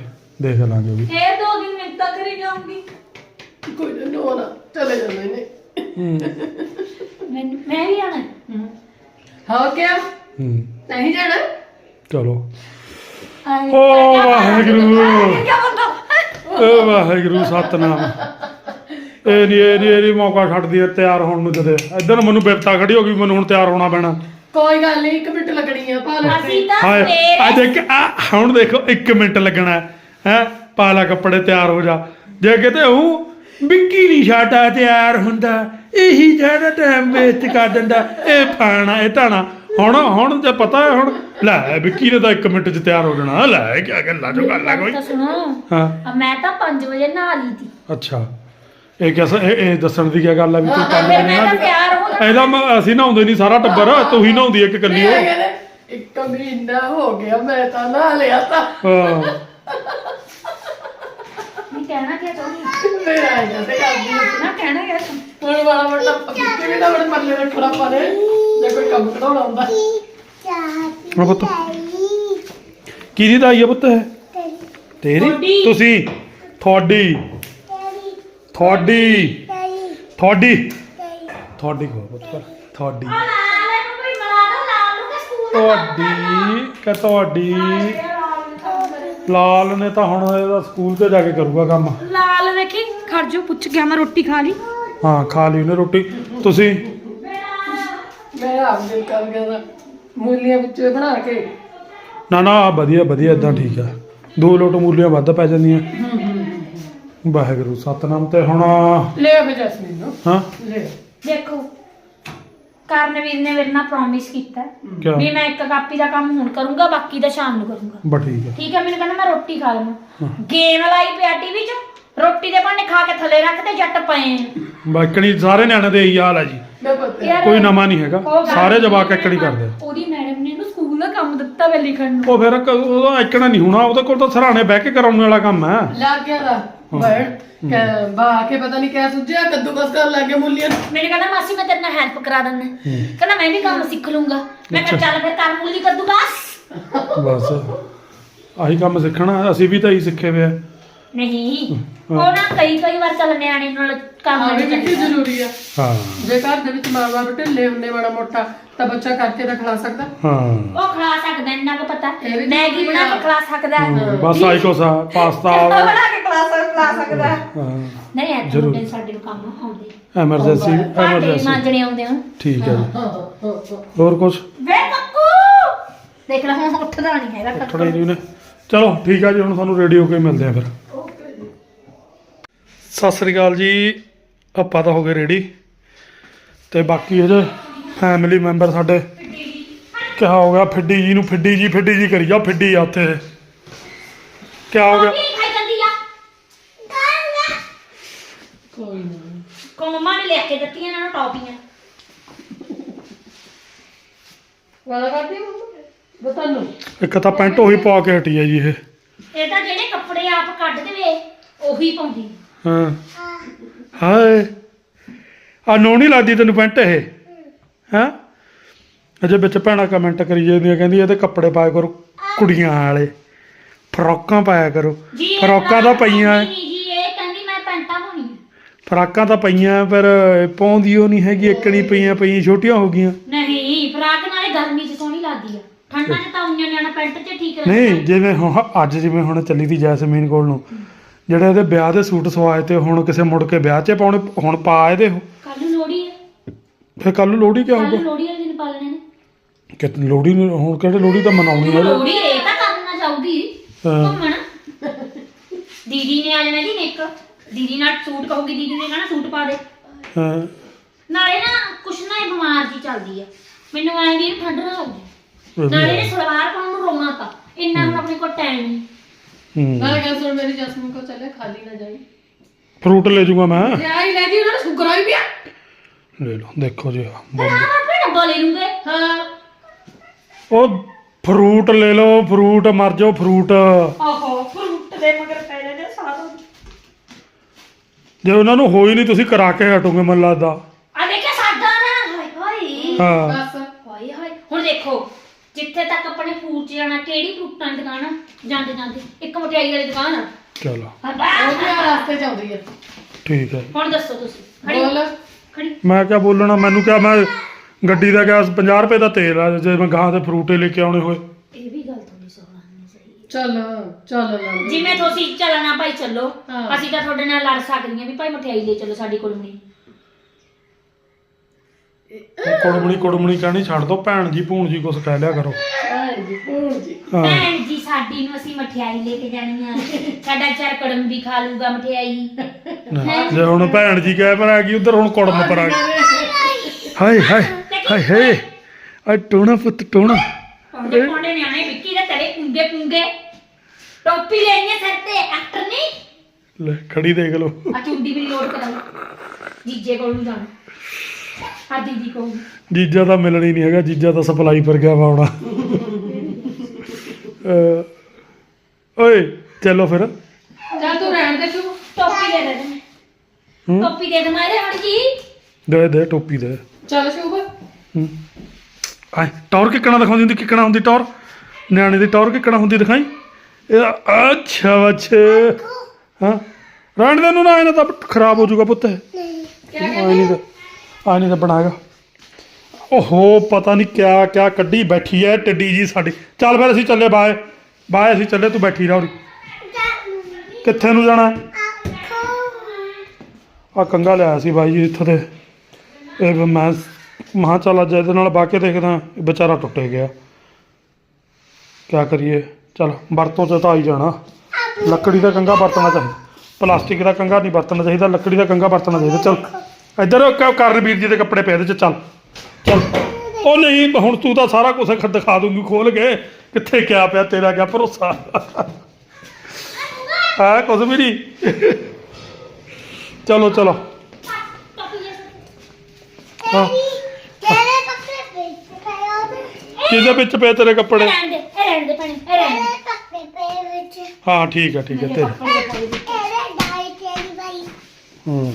ਦੇਖ ਲਾਂਗੇ ਵੀ। ਫੇਰ ਦੋ ਦਿਨ ਮੈਂ ਤੱਕ ਕਰੀ ਜਾਊਂਗੀ। ਕੋਈ ਨਾ ਨੋ ਨਾ। ਚਲੇ ਜਾਂਦੇ ਨੇ। ਹੂੰ। ਮੈਂ ਮੈਂ ਵੀ ਆਣਾ ਹੈ। ਹਾਂ। ਹੂੰ। ਨਹੀਂ ਜਾਣਾ? ਚਲੋ। ਓ ਵਾਹਿਗੁਰੂ। ਕਿਆ ਬੰਦਾ ਓ ਵਾਹਿਗੁਰੂ ਸਤਨਾਮ। ਇਹ ਨਹੀਂ ਇਹ ਨਹੀਂ ਇਹ ਨਹੀਂ ਮੌਕਾ ਛੱਡਦੀ ਹੈ ਤਿਆਰ ਹੋਣ ਨੂੰ ਜਦੇ ਇਧਰ ਮੈਨੂੰ ਬਿਪਤਾ ਖੜੀ ਹੋ ਗਈ ਮੈਨੂੰ ਹੁਣ ਤਿਆਰ ਹੋਣਾ ਪੈਣਾ। ਕੋਈ ਗੱਲ ਨਹੀਂ ਇੱਕ ਮਿੰਟ ਲੱਗਣੀ ਆ ਪਾ ਲੈ ਅਸੀਂ ਤਾਂ ਹਾਏ ਆ ਦੇਖ ਆ ਹੁਣ ਦੇਖੋ 1 ਮਿੰਟ ਲੱਗਣਾ ਹੈ। ਹੈਂ? ਪਾ ਲਾ ਕੱਪੜੇ ਤਿਆਰ ਹੋ ਜਾ। ਜੇ ਕਿਤੇ ਹੂੰ ਵਿੱਕੀ ਨਹੀਂ ਛਾਟਾ ਤਿਆਰ ਹੁੰਦਾ ਇਹੀ ਜਿਹੜਾ ਟਾਈਮ ਵੇਸਟ ਕਰ ਦਿੰਦਾ। ਇਹ ਫਾਣਾ ਇਹ ਧਾਣਾ। ਹੁਣ ਹੁਣ ਜੇ ਪਤਾ ਹੈ ਹੁਣ ਲੈ ਵਿੱਕੀ ਨੇ ਤਾਂ 1 ਮਿੰਟ 'ਚ ਤਿਆਰ ਹੋ ਜਾਣਾ। ਲੈ ਕੀ ਗੱਲਾਂ ਚੋਂ ਗੱਲ ਆ ਕੋਈ ਤਾਂ ਸੁਣੋ। ਹਾਂ। ਮੈਂ ਤਾਂ 5 ਵਜੇ ਨਹਾ ਲਈ ਸੀ। ਅੱਛਾ। ਇਹ ਕਿਸ ਇਹ ਇਹ ਦੱਸਣ ਦੀ ਕੀ ਗੱਲ ਆ ਵੀ ਤੂੰ ਪੰਜ ਫਿਰ ਵਜੇ ਮੈਂ ਤਾਂ ਨਾ ਤਿਆਰ ਹੋ ਜਾਣਾ। ਇਹਦਾ ਮੈਂ- ਅਸੀਂ ਨਹਾਉਂਦੇ ਨਹੀਂ ਸਾਰਾ ਟੱਬਰ ਤੂੰ ਹੀ ਨਹਾਉਂਦੀ ਇੱਕ ਕੱਲੀ ਮੈਂ ਉਹ ਕਹਿੰਦੇ ਇੱਕ ਮਹੀਨਾ ਹੋ ਗਿਆ ਮੈਂ ਤਾਂ ਨਾ ਲਿਆ ਤਾਂ। ਹਾਂ। ਨਹੀਂ ਕਹਿਣਾ ਕੀ ਚਾਹੁੰਦੀ? ਫਿਰ ਆਇਆ ਤੇ ਕਰਦੀ ਆ। ਨਾ ਕਹਿਣਾ ਕੀ ਤੂੰ ਹੁਣ ਵਾਲਾ ਵੱਡਾ ਪਿੱਛੇ ਵੀ ਤਾਂ ਬੜੇ ਪੱਲੇ ਰੱਖਣਾ ਪਾਲੇ ਜੇ ਕੋਈ ਕੰਮ ਕਢਾਉਣਾ ਹੁੰਦਾ। ਹਾਂ ਪੁੱਤ। ਕਿਹਦੀ ਦਾ ਆਈ ਆ ਪੁੱਤ ਇਹ? ਤੇਰੀ? ਤੁਹਾਡੀ। ਤੁਸੀਂ? ਤੁਹਾਡੀ। ਤੁਹਾਡੀ। ਤੁਹਾਡੀ। ਤੁਹਾਡੀ ਕੋ ਪੁੱਤ ਪਰ ਤੁਹਾਡੀ। ਆ ਲਾਲ ਇਹਨੂੰ ਕੋਈ ਮਿਲਾ ਦੋ ਲਾਲ ਨੂੰ ਕਿ ਸਕੂਲ ਦਾ ਤੁਹਾਡੀ ਕਿ ਤੁਹਾਡੀ? ਲਾਲ ਨੇ ਤਾਂ ਹੁਣ ਇਹਦਾ ਸਕੂਲ ਤੇ ਜਾ ਕੇ ਕਰੂਗਾ ਕੰਮ। ਲਾਲ ਵੇਖੀ ਖੜ ਜਾ ਪੁੱਛ ਗਿਆ ਮੈਂ ਰੋਟੀ ਖਾ ਲਈ। ਹਾਂ ਖਾ ਲਈ ਉਹਨੇ ਰੋਟੀ। ਤੁਸੀਂ? ਮੈਂ ਆਪ ਦਿਲ ਕਰ ਗਿਆ ਦਾ ਮੂਲੀਆਂ ਵਿੱਚ ਬਣਾ ਕੇ। ਨਾ ਨਾ ਵਧੀਆ ਵਧੀਆ ਇਦਾਂ ਠੀਕ ਆ। ਦੋ ਲੋਟ ਮੂਲੀਆਂ ਵੱਧ ਪੈ ਜਾਂਦੀਆਂ। ਵਾਹਿਗੁਰੂ ਸਤਨਾਮ ਤੇ ਹੁਣ ਲੈ ਫਿਰ ਜਸਮੀਨ ਨੂੰ। ਹਾਂ। ਲੈ ਦੇਖੋ ਕਰਨਵੀਰ ਨੇ ਮੇਰੇ ਨਾਲ ਪ੍ਰੋਮਿਸ ਕੀਤਾ। ਕਿਆ? ਵੀ ਮੈਂ ਇੱਕ ਕਾਪੀ ਦਾ ਕੰਮ ਹੁਣ ਕਰੂੰਗਾ ਬਾਕੀ ਦਾ ਸ਼ਾਮ ਨੂੰ ਕਰੂੰਗਾ। ਬਾ ਠੀਕ ਆ ਠੀਕ ਹੈ ਮੈਨੂੰ ਕਹਿੰਦਾ ਮੈਂ ਰੋਟੀ ਖਾ ਲਵਾਂ। ਗੇਮ ਲਾਈ ਪਿਆ ਟੀਵੀ 'ਚ ਰੋਟੀ ਦੇ ਭਾਂਡੇ ਖਾ ਕੇ ਥੱਲੇ ਰੱਖ ਤੇ ਜੱਟ ਪਏ ਆ। ਬਾਕਣੀ ਸਾਰੇ ਨਿਆਣੇ ਦੇ ਇਹੀ ਹਾਲ ਹੈ ਜੀ। ਯਾਰ, ਕੋਈ ਨਵਾਂ ਨਹੀਂ ਹੈਗਾ। ਉਹ ਗੱਲ ਸਾਰੇ ਜਵਾਕ ਇੱਕੜੀ ਕਰਦੇ। ਆ। ਉਹਦੀ ਮੈਡਮ ਨੇ ਇਹਨੂੰ ਸਕੂਲ ਦਾ ਕੰਮ ਦਿੱਤਾ ਵੇ ਲਿਖਣ ਨੂੰ। ਉਹ ਫਿਰ ਕ- ਉਹਦਾ ਇੱਕਣਾ ਨਹੀਂ ਹੋਣਾ ਉਹਦੇ ਕੋਲ ਤਾਂ ਸਰਾਣੇ ਬਹਿ ਕੇ ਕਰਾਉਣ ਵਾਲਾ ਕੰਮ ਹੈ। ਲੱਗ ਗਿਆ ਦਾ ਬੜ ਬਾ ਕੇ ਪਤਾ ਨਹੀਂ ਕਿਆ ਸੁਝਿਆ ਕੱਦੂ ਕਸ ਕਰਨ ਲੱਗ ਮੂਲੀਆਂ। ਮੈਨੂੰ ਕਹਿੰਦਾ ਮਾਸੀ ਮੈਂ ਤੇਰੇ ਨਾਲ ਹੈਲਪ ਕਰਾ ਦਿੰਦਾ। ਕਹਿੰਦਾ ਮੈਂ ਵੀ ਕੰਮ ਸਿੱਖ ਲੂੰਗਾ। ਮੈਂ ਕਿਹਾ ਚੱਲ ਫਿਰ ਕਰ ਮੂਲੀ ਕੱਦੂ ਬਸ। ਬਸ। ਆਹੀ ਕੰਮ ਸਿੱਖਣਾ ਅਸੀਂ ਵੀ ਤਾਂ ਇਹੀ ਸਿੱਖੇ ਹੋਏ ਆ। ਨਹੀਂ। ਉਹ ਨਾ ਕਈ ਕਈ ਵਾਰ ਚੱਲ ਨਿਆਣੇ ਨਾਲ ਕੰਮ ਹਾਂ ਵੀ ਜ਼ਰੂਰੀ ਆ। ਹਾਂ। ਜੇ ਘਰ ਦੇ ਵਿੱਚ ਮਾਂ-ਬਾਪ ਢਿੱਲੇ ਹੁੰਦੇ ਮਾੜਾ ਮੋਟਾ ਤਾਂ ਬੱਚਾ ਕਰਕੇ ਤਾਂ ਖਿਲਾ ਸਕਦਾ। ਹਾਂ। ਉਹ ਖਿਲਾ ਸਕਦਾ ਇੰਨਾ ਕੁ ਪਤਾ। ਇਹ ਵੀ ਮੈਗੀ ਬਣਾ ਕੇ ਖਿਲਾ ਸਕਦਾ। ਹਮ, ਬਸ ਆਈ ਆ ਪਾਸਤਾ। ਬਣਾ ਕੇ ਖਿਲਾ ਸਕਦਾ ਹਾਂ। ਨਹੀਂ ਐ ਜ਼ਰੂਰ। ਮੁੰਡੇ ਸਾਡੇ ਨੂੰ ਕੰਮ ਆਉਂਦੇ। ਐਮਰਜੈਂਸੀ ਭਾਂਡੇ ਐਮਰਜੈਂਸੀ ਮਾਂਜਣੇ ਆਉਂਦੇ ਹਨ ਠੀਕ ਹੈ ਜੀ। ਹੋਰ ਕੁਛ? ਵੇ ਕੱਕੂ! ਦੇਖ ਲੈ ਹੁਣ ਉੱਠਦਾ ਨਹੀਂ ਹੈਗਾ ਕੱਕੂ। ਥੋੜਾ ਹੀ ਨੇ ਚਲੋ ਠੀਕ ਆ ਜੀ ਹੁਣ ਤੁਹਾਨੂੰ ਰੈਡੀ ਹੋ ਕੇ ਮਿਲਦੇ ਆ ਫਿਰ। ਸਤਿ ਸ੍ਰੀ ਅਕਾਲ ਜੀ। ਆਪਾਂ ਤਾਂ ਹੋ ਗਏ ਰੈਡੀ। ਤੇ ਬਾਕੀ ਇਹਦੇ ਫੈਮਿਲੀ ਮੈਂਬਰ ਸਾਡੇ। ਕਿਆ ਹੋ ਗਿਆ ਫਿੱਡੀ ਜੀ ਨੂੰ ਫਿੱਡੀ ਜੀ ਫਿੱਡੀ ਜੀ ਕਰੀ ਜਾ ਫਿੱਡੀ ਆ ਉੱਥੇ। ਕਿਆ ਹੋ ਗਿਆ? ਟੋਪੀ ਖਾਈ ਜਾਂਦੀ ਆ। ਕੋਈ ਨਾ। ਕੋ ਮੰਮਾ ਨੇ ਲੈ ਕੇ ਦਿੱਤੀਆਂ ਇਹਨਾਂ ਨੂੰ ਟੌਪੀਆਂ। ਵਾਲਾ ਕਰਦੀ ਬਤਾ ਨੂੰ ਇੱਕ ਤਾਂ ਪੈਂਟ ਉਹੀ ਪਾ ਕੇ ਹਟੀ ਆ ਜੀ ਇਹ। ਇਹ ਤਾਂ ਜਿਹੜੇ ਕੱਪੜੇ ਆਪ ਕੱਢ ਦੇਵੇ ਉਹੀ ਪਾਉਂਦੀ। ਹਾਂ। ਹਾਏ। ਆ ਨੋ ਨਹੀਂ ਲੱਗਦੀ ਤੈਨੂੰ ਪੈਂਟ ਇਹ। ਹਾਂ? ਅਜੇ ਵਿੱਚ ਭੈਣਾਂ ਕਮੈਂਟ ਕਰੀ ਜਾਂਦੀਆਂ ਕਹਿੰਦੀ ਇਹਦੇ ਕੱਪੜੇ ਪਾਇਆ ਕਰੋ ਕੁੜੀਆਂ ਵਾਲੇ। ਫਰੋਕਾਂ ਪਾਇਆ ਕਰੋ। ਫਰੋਕਾਂ ਤਾਂ ਪਈਆਂ। ਐ। ਨਹੀਂ ਜੀ ਇਹ ਕਹਿੰਦੀ ਮੈਂ ਪੈਂਟਾਂ ਪਾਉਣੀ ਫਰਾਕਾਂ ਤਾਂ ਪਈਆਂ ਪਰ ਪਾਉਂਦੀ ਉਹ ਨਹੀਂ ਹੈਗੀ ਇੱਕਣੀ ਪਈਆਂ ਪਈਆਂ ਛੋਟੀਆਂ ਹੋ ਗਈਆਂ। ਨਹੀਂ ਫਰਾਕ ਨਾਲੇ ਗਰਮੀ 'ਚ ਸੋਹਣੀ ਲੱਗਦੀ ਆ। ਠੰਡਾਂ 'ਚ ਤਾਂ ਉਈਆਂ ਨਿਆਣਾ ਪੈਂਟ 'ਚ ਠੀਕ ਰਹਿੰਦਾ ਨਹੀਂ ਜਿਵੇਂ ਹੁਣ ਅੱਜ ਜਿਵੇਂ ਹੁਣ ਚੱਲੀ ਦੀ ਜੈਸਮੀਨ ਕੋਲ ਨੂੰ ਜਿਹੜੇ ਇਹਦੇ ਵਿਆਹ ਦੇ ਸੂਟ ਸਵਾਏ ਤੇ ਹੁਣ ਕਿਸੇ ਮੁੜ ਕੇ ਵਿਆਹ 'ਚ ਪਾਉਣੇ ਹੁਣ ਪਾ ਇਹਦੇ। ਕੱਲ ਫਿਰ ਕੱਲ ਨੂੰ ਲੋਹੜੀ ਕਿਆ ਕੱਲ ਨੂੰ ਹੋਊਗਾ? ਲੋੜੀ ਵਾਲੇ ਦਿਨ ਪਾਲਣੇ ਨੇ। ਕਿ ਲੋਹੜੀ ਨੂੰ ਹੁਣ ਕਿਹੜੇ ਲੋਹੜੀ ਤਾਂ ਮਨਾਉਣੀ ਹੈ? ਲੋੜੀ ਇਹ ਤਾਂ ਕਰਨਾ ਚਾਹੂਗੀ ਹਾਂ। ਘੁੰਮਣ। ਦੀਦੀ ਨੇ ਆ ਜਾਣਾ ਜੀ ਇੱਕ। ਦੀਦੀ ਨਾਲ ਸੂਟ ਕਹੂਗੀ ਦੀਦੀ ਨੇ ਕਹਣਾ ਸੂਟ ਪਾ ਦੇ। ਹਾਂ। ਨਾਲੇ ਨਾ ਕੁਛ ਨਾ ਇਹ ਬਿਮਾਰ ਜੀ ਚੱਲਦੀ ਆ। ਮੈਨੂੰ ਐਂ ਵੀ ਠੰਡ ਨਾ ਲੱਗੇ ਨਾਲੇ ਇਹ ਸਲਵਾਰ ਪਾਉਣ ਨੂੰ ਰੋਣਾ ਤਾਂ। ਇੰਨਾ ਹੁਣ ਆਪਣੇ ਕੋਲ ਟਾਈਮ ਨਹੀਂ। ਹੂੰ। ਨਾਲੇ ਗੱਲ ਸੁਣ ਮੇਰੀ ਜਸਮੀਨ ਕੋ ਚੱਲੇ ਖਾਲੀ ਨਾ ਜਾਈ। ਫਰੂਟ ਲੈ ਜਾਊਗਾ ਮੈਂ। ਤੇ ਆਈ ਲੈ ਜੀ ਉਹਨਾਂ ਨੂੰ ਸ਼ੂਗਰ ਹੋਈ ਪਿਆ। ਲੈ ਲਓ ਦੇਖੋ ਜੀ ਆਹ ਪਰ ਬੋਲ। ਆਹ ਆਪਣੇ ਡੱਬਾ ਲੈ ਲੂੰਗੇ। ਹਾਂ। ਉਹ ਫਰੂਟ ਲੈ ਲਓ ਫਰੂਟ ਮਰ ਜਾਓ ਫਰੂਟ। ਆਹੋ ਫਰੂਟ ਦੇ ਮਗਰ ਪੈ ਜਾਂਦੇ ਸਾਰਾ। ਜੇ ਉਹਨਾਂ ਨੂੰ ਹੋਈ ਨਹੀਂ ਤੁਸੀਂ ਕਰਾ ਕੇ ਹਟੋਗੇ ਮੈਨੂੰ ਲੱਗਦਾ। ਆ ਦੇਖਿਆ ਸਾਡਾ ਨਾ ਹਾਏ ਹਾਏ। ਹਾਂ। ਬਸ ਹਾਏ ਹਾਏ। ਹੁਣ ਦੇਖੋ ਜਿੱਥੇ ਤੱਕ ਆਪਣੇ ਫੂਡ ਚ ਜਾਣਾ ਕਿਹੜੀ ਫਰੂਟਾਂ ਦੀ ਦੁਕਾਨ ਆ? ਜਾਂਦੇ ਜਾਂਦੇ। ਇੱਕ ਮਠਿਆਈ ਵਾਲੀ ਦੁਕਾਨ ਆ। ਚਲੋ। ਹਾਂ, ਉਹ ਬਸ। ਵੀ ਆ। ਰਸਤੇ ਚ ਆਉਂਦੀ ਹੈ ਠੀਕ ਹੈ। ਹੁਣ ਦੱਸੋ ਤੁਸੀਂ। ਖੜੀ। ਬੋਲ। ਖੜੀ। ਮੈਂ ਕਿਆ ਬੋਲਣਾ ਮੈਨੂੰ ਕਿਹਾ ਮੈਂ ਗੱਡੀ ਦਾ ਗੈਸ 50 ਰੁਪਏ ਦਾ ਤੇਲ ਆ ਜੇ ਮੈਂ ਗਾਂ ਦੇ ਫਰੂਟੇ ਲੈ ਕੇ ਆਉਣੇ ਹੋਏ। ਇਹ ਵੀ ਗੱਲ ਤੁਹਾਡੀ ਸੋਹਣੀ ਸਹੀ। ਚੱਲ ਚੱਲ ਲੈ ਜਿਵੇਂ ਤੁਸੀਂ ਚੱਲਣਾ ਭਾਈ ਚੱਲੋ ਹਾਂ। ਅਸੀਂ ਤਾਂ ਤੁਹਾਡੇ ਨਾਲ ਲੜ ਸਕਦੀਆਂ ਵੀ ਭਾਈ ਮਠਿਆਈ ਲੈ ਚੱਲੋ ਸਾਡੀ ਕੋਲ ਨਹੀਂ। ਕੁੜਮਣੀ ਕੁੜਮਣੀ ਕਹਿਣੀ ਛੱਡ ਦੋ ਭੈਣ ਜੀ ਭੂਣ ਜੀ ਕੁਛ ਕਹਿ ਲਿਆ ਕਰੋ। ਹਾਂ ਜੀ ਭੂਣ ਜੀ। ਹਾਂ। ਭੈਣ ਜੀ ਸਾਡੀ ਨੂੰ ਅਸੀਂ ਮਠਿਆਈ ਲੈ ਕੇ ਜਾਣੀ ਆ। ਸਾਡਾ ਚਾਰ ਕੜਮ ਵੀ ਖਾ ਲੂਗਾ ਮਠਿਆਈ। ਨਾ, ਜੇ ਹੁਣ ਭੈਣ ਜੀ ਕਹਿ ਪਰ ਆ ਗਈ ਉਧਰ ਹੁਣ ਕੁੜਮ ਪਰ ਆ ਗਈ। ਹਾਏ ਹਾਏ ਹਾਏ ਹਾਏ। ਆ ਟੋਣਾ ਪੁੱਤ ਟੋਣਾ। ਪੌਂਡੇ ਪੌਂਡੇ ਨਿਆਣੇ ਵਿੱਕੀ ਦੇ ਤਲੇ ਪੁੰਗੇ ਪੁੰਗੇ। ਟੋਪੀ ਲੈਣੀ ਆ ਸਿਰ ਤੇ ਐਕਟਰ ਨਹੀਂ ਲੈ ਖੜੀ ਦੇਖ ਲਓ। ਆ ਚੁੰਡੀ ਵੀ ਲੋਡ ਕਰਾਈ ਜੀਜੇ ਕੋਲ ਨੂੰ ਜਾਣਾ। ਆ ਦੀਦੀ ਕੋਲ। ਜੀਜਾ ਤਾਂ ਮਿਲਣੀ ਨਹੀਂ ਹੈਗਾ ਜੀਜਾ ਤਾਂ ਸਪਲਾਈ ਪਰ ਗਿਆ ਵਾ ਆਉਣਾ ਅਹ, ਓਏ ਚਲੋ ਫਿਰ। ਚੱਲ ਤੂੰ ਰਹਿਣ ਦੇ ਤੂੰ। ਟੋਪੀ ਦੇ ਦੇ ਦੇ ਹੂੰ? ਟੋਪੀ ਦੇ ਦੇ ਮਾਰੇ ਹਣ ਜੀ ਦੇ ਦੇ ਟੋਪੀ ਦੇ। ਚੱਲ ਸ਼ੁਭ। ਹੂੰ। ਆਏ ਟੌਰ ਕਿੱਕਣਾ ਦਿਖਾਉਂਦੀ ਹੁੰਦੀ ਕਿੱਕਣਾ ਹੁੰਦੀ ਟੌਰ? ਨਿਆਣੇ ਦੀ ਟੌਰ ਕਿੱਕਣਾ ਹੁੰਦੀ ਦਿਖਾਈ? ਇਹ ਅੱਛਾ ਬੱਚੇ। ਹਾਂ। ਰਹਿਣ ਦੇ ਨੂੰ ਨਾ ਇਹਨਾਂ ਤਾਂ ਖਰਾਬ ਹੋ ਜਾਊਗਾ ਪੁੱਤ। ਆਏ ਨਹੀਂ ਤਾਂ ਆ ਨਹੀਂ ਤਾਂ ਬਣਾਏਗਾ ਓਹੋ, ਪਤਾ ਨਹੀਂ ਕਿਆ ਕਿਆ ਕੱਢੀ ਬੈਠੀ ਐ, ਟੱਡੀ ਜੀ ਸਾਡੀ। ਚੱਲ ਫਿਰ ਅਸੀਂ ਚੱਲੇ ਬਾਏ ਬਾਏ ਅਸੀਂ ਚੱਲੇ, ਤੂੰ ਬੈਠੀ ਰਹੋ। ਕਿੱਥੇ ਨੂੰ ਜਾਣਾ? ਆ ਕੰਗਾ ਲਿਆ ਸੀ ਬਾਈ ਜੀ ਇੱਥੋਂ ਦੇ ਇਹ ਮੈਂ ਮਹਾਂ ਚੱਲ ਅੱਜ ਇਹਦੇ ਨਾਲ ਬਾਕੇ ਦੇਖਦਾ ਵਿਚਾਰਾ ਟੁੱਟੇ ਗਿਆ। ਕਿਆ ਕਰੀਏ? ਚਲ, ਵਰਤੋਂ ਚ ਤਾਂ ਆਈ ਜਾਣਾ। ਲੱਕੜੀ ਦਾ ਕੰਗਾ ਵਰਤਣਾ ਚਾਹੀਦਾ। ਪਲਾਸਟਿਕ ਦਾ ਕੰਗਾ ਨਹੀਂ ਵਰਤਣਾ ਚਾਹੀਦਾ, ਲੱਕੜੀ ਦਾ ਕੰਗਾ ਵਰਤਣਾ ਚਾਹੀਦਾ। ਚਲ ਇੱਧਰ ਕ- ਕਰਨ ਵੀਰ ਜੀ ਦੇ ਕੱਪੜੇ ਪਏ ਇਹਦੇ ਚ, ਚੱਲ। ਚੱਲ। ਉਹ ਨਹੀਂ, ਹੁਣ ਤੂੰ ਤਾਂ ਸਾਰਾ ਕੁਝ ਦਿਖਾ ਦੂੰਗੀ, ਖੋਲ ਕੇ। ਕਿੱਥੇ ਕਿਆ ਪਿਆ ਤੇਰਾ ਕਿਆ ਭਰੋਸਾ? ਹਾਂ ਕੁਝ ਵੀ ਨਹੀਂ। ਚਲੋ ਚਲੋ। ਹਾਂ। ਤੇਰੇ ਕੱਪੜੇ ਵਿੱਚ ਪਏ ਉਹਦੇ ਕਿਹਦੇ ਵਿੱਚ ਪਏ ਤੇਰੇ ਕੱਪੜੇ? ਰਹਿਣ ਦੇ ਇਹ ਰਹਿਣ ਦੇ ਭੈਣੇ ਇਹ ਰਹਿਣ ਦੇ ਤੇਰੇ ਕੱਪੜੇ ਪਏ ਵਿੱਚ ਹਾਂ, ਠੀਕ ਹੈ ਠੀਕ ਹੈ ਤੇਰੇ। ਤੇਰੇ ਡਾਈ ਤੇਰੀ ਬਾਈ ਹੂੰ।